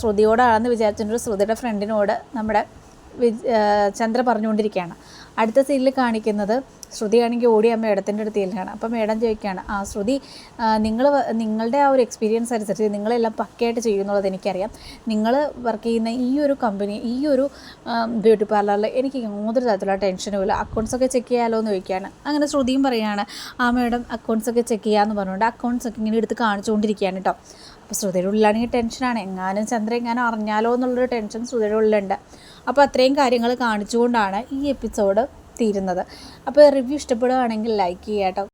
ശ്രുതിയോടാണെന്ന് വിചാരിച്ചിട്ടുണ്ട് ശ്രുതിയുടെ ഫ്രണ്ടിനോട് നമ്മുടെ ചന്ദ്ര പറഞ്ഞുകൊണ്ടിരിക്കുകയാണ്. അടുത്ത സീനിൽ കാണിക്കുന്നത് ശ്രുതിയാണെങ്കിൽ ഓടി ആ മേഡത്തിന്റെ അടുത്ത് ചെല്ലുകയാണ്. അപ്പം മേഡം ചോദിക്കുകയാണ് ആ ശ്രുതി നിങ്ങൾ നിങ്ങളുടെ ആ ഒരു എക്സ്പീരിയൻസ് അനുസരിച്ച് നിങ്ങളെല്ലാം പക്കയായിട്ട് ചെയ്യുന്നുള്ളത് എനിക്കറിയാം. നിങ്ങൾ വർക്ക് ചെയ്യുന്ന ഈ ഒരു കമ്പനി ഈ ഒരു ബ്യൂട്ടി പാർലറിൽ എനിക്ക് യാതൊരു തരത്തിലുള്ള ടെൻഷനും ഇല്ല. അക്കൗണ്ട്സൊക്കെ ചെക്ക് ചെയ്യാമല്ലോ എന്ന് ചോദിക്കുകയാണ്. അങ്ങനെ ശ്രുതിയും പറയുകയാണ് ആ മേഡം അക്കൗണ്ട്സൊക്കെ ചെക്ക് ചെയ്യാമെന്ന് പറഞ്ഞുകൊണ്ട് അക്കൗണ്ട്സൊക്കെ ഇങ്ങനെ എടുത്ത് കാണിച്ചുകൊണ്ടിരിക്കുകയാണ് കേട്ടോ അപ്പോൾ ശ്രുതിയുടെ ഉള്ളിലാണെങ്കിൽ ടെൻഷനാണ് എങ്ങാനും ചന്ദ്ര എങ്ങാനും അറിഞ്ഞാലോ എന്നുള്ളൊരു ടെൻഷൻ ശ്രുതിയുടെ ഉള്ളിലുണ്ട്. അപ്പോൾ അത്രയും കാര്യങ്ങൾ കാണിച്ചുകൊണ്ടാണ് ഈ എപ്പിസോഡ് തീരുന്നത്. അപ്പോൾ റിവ്യൂ ഇഷ്ടപ്പെടുകയാണെങ്കിൽ ലൈക്ക് ചെയ്യാം കേട്ടോ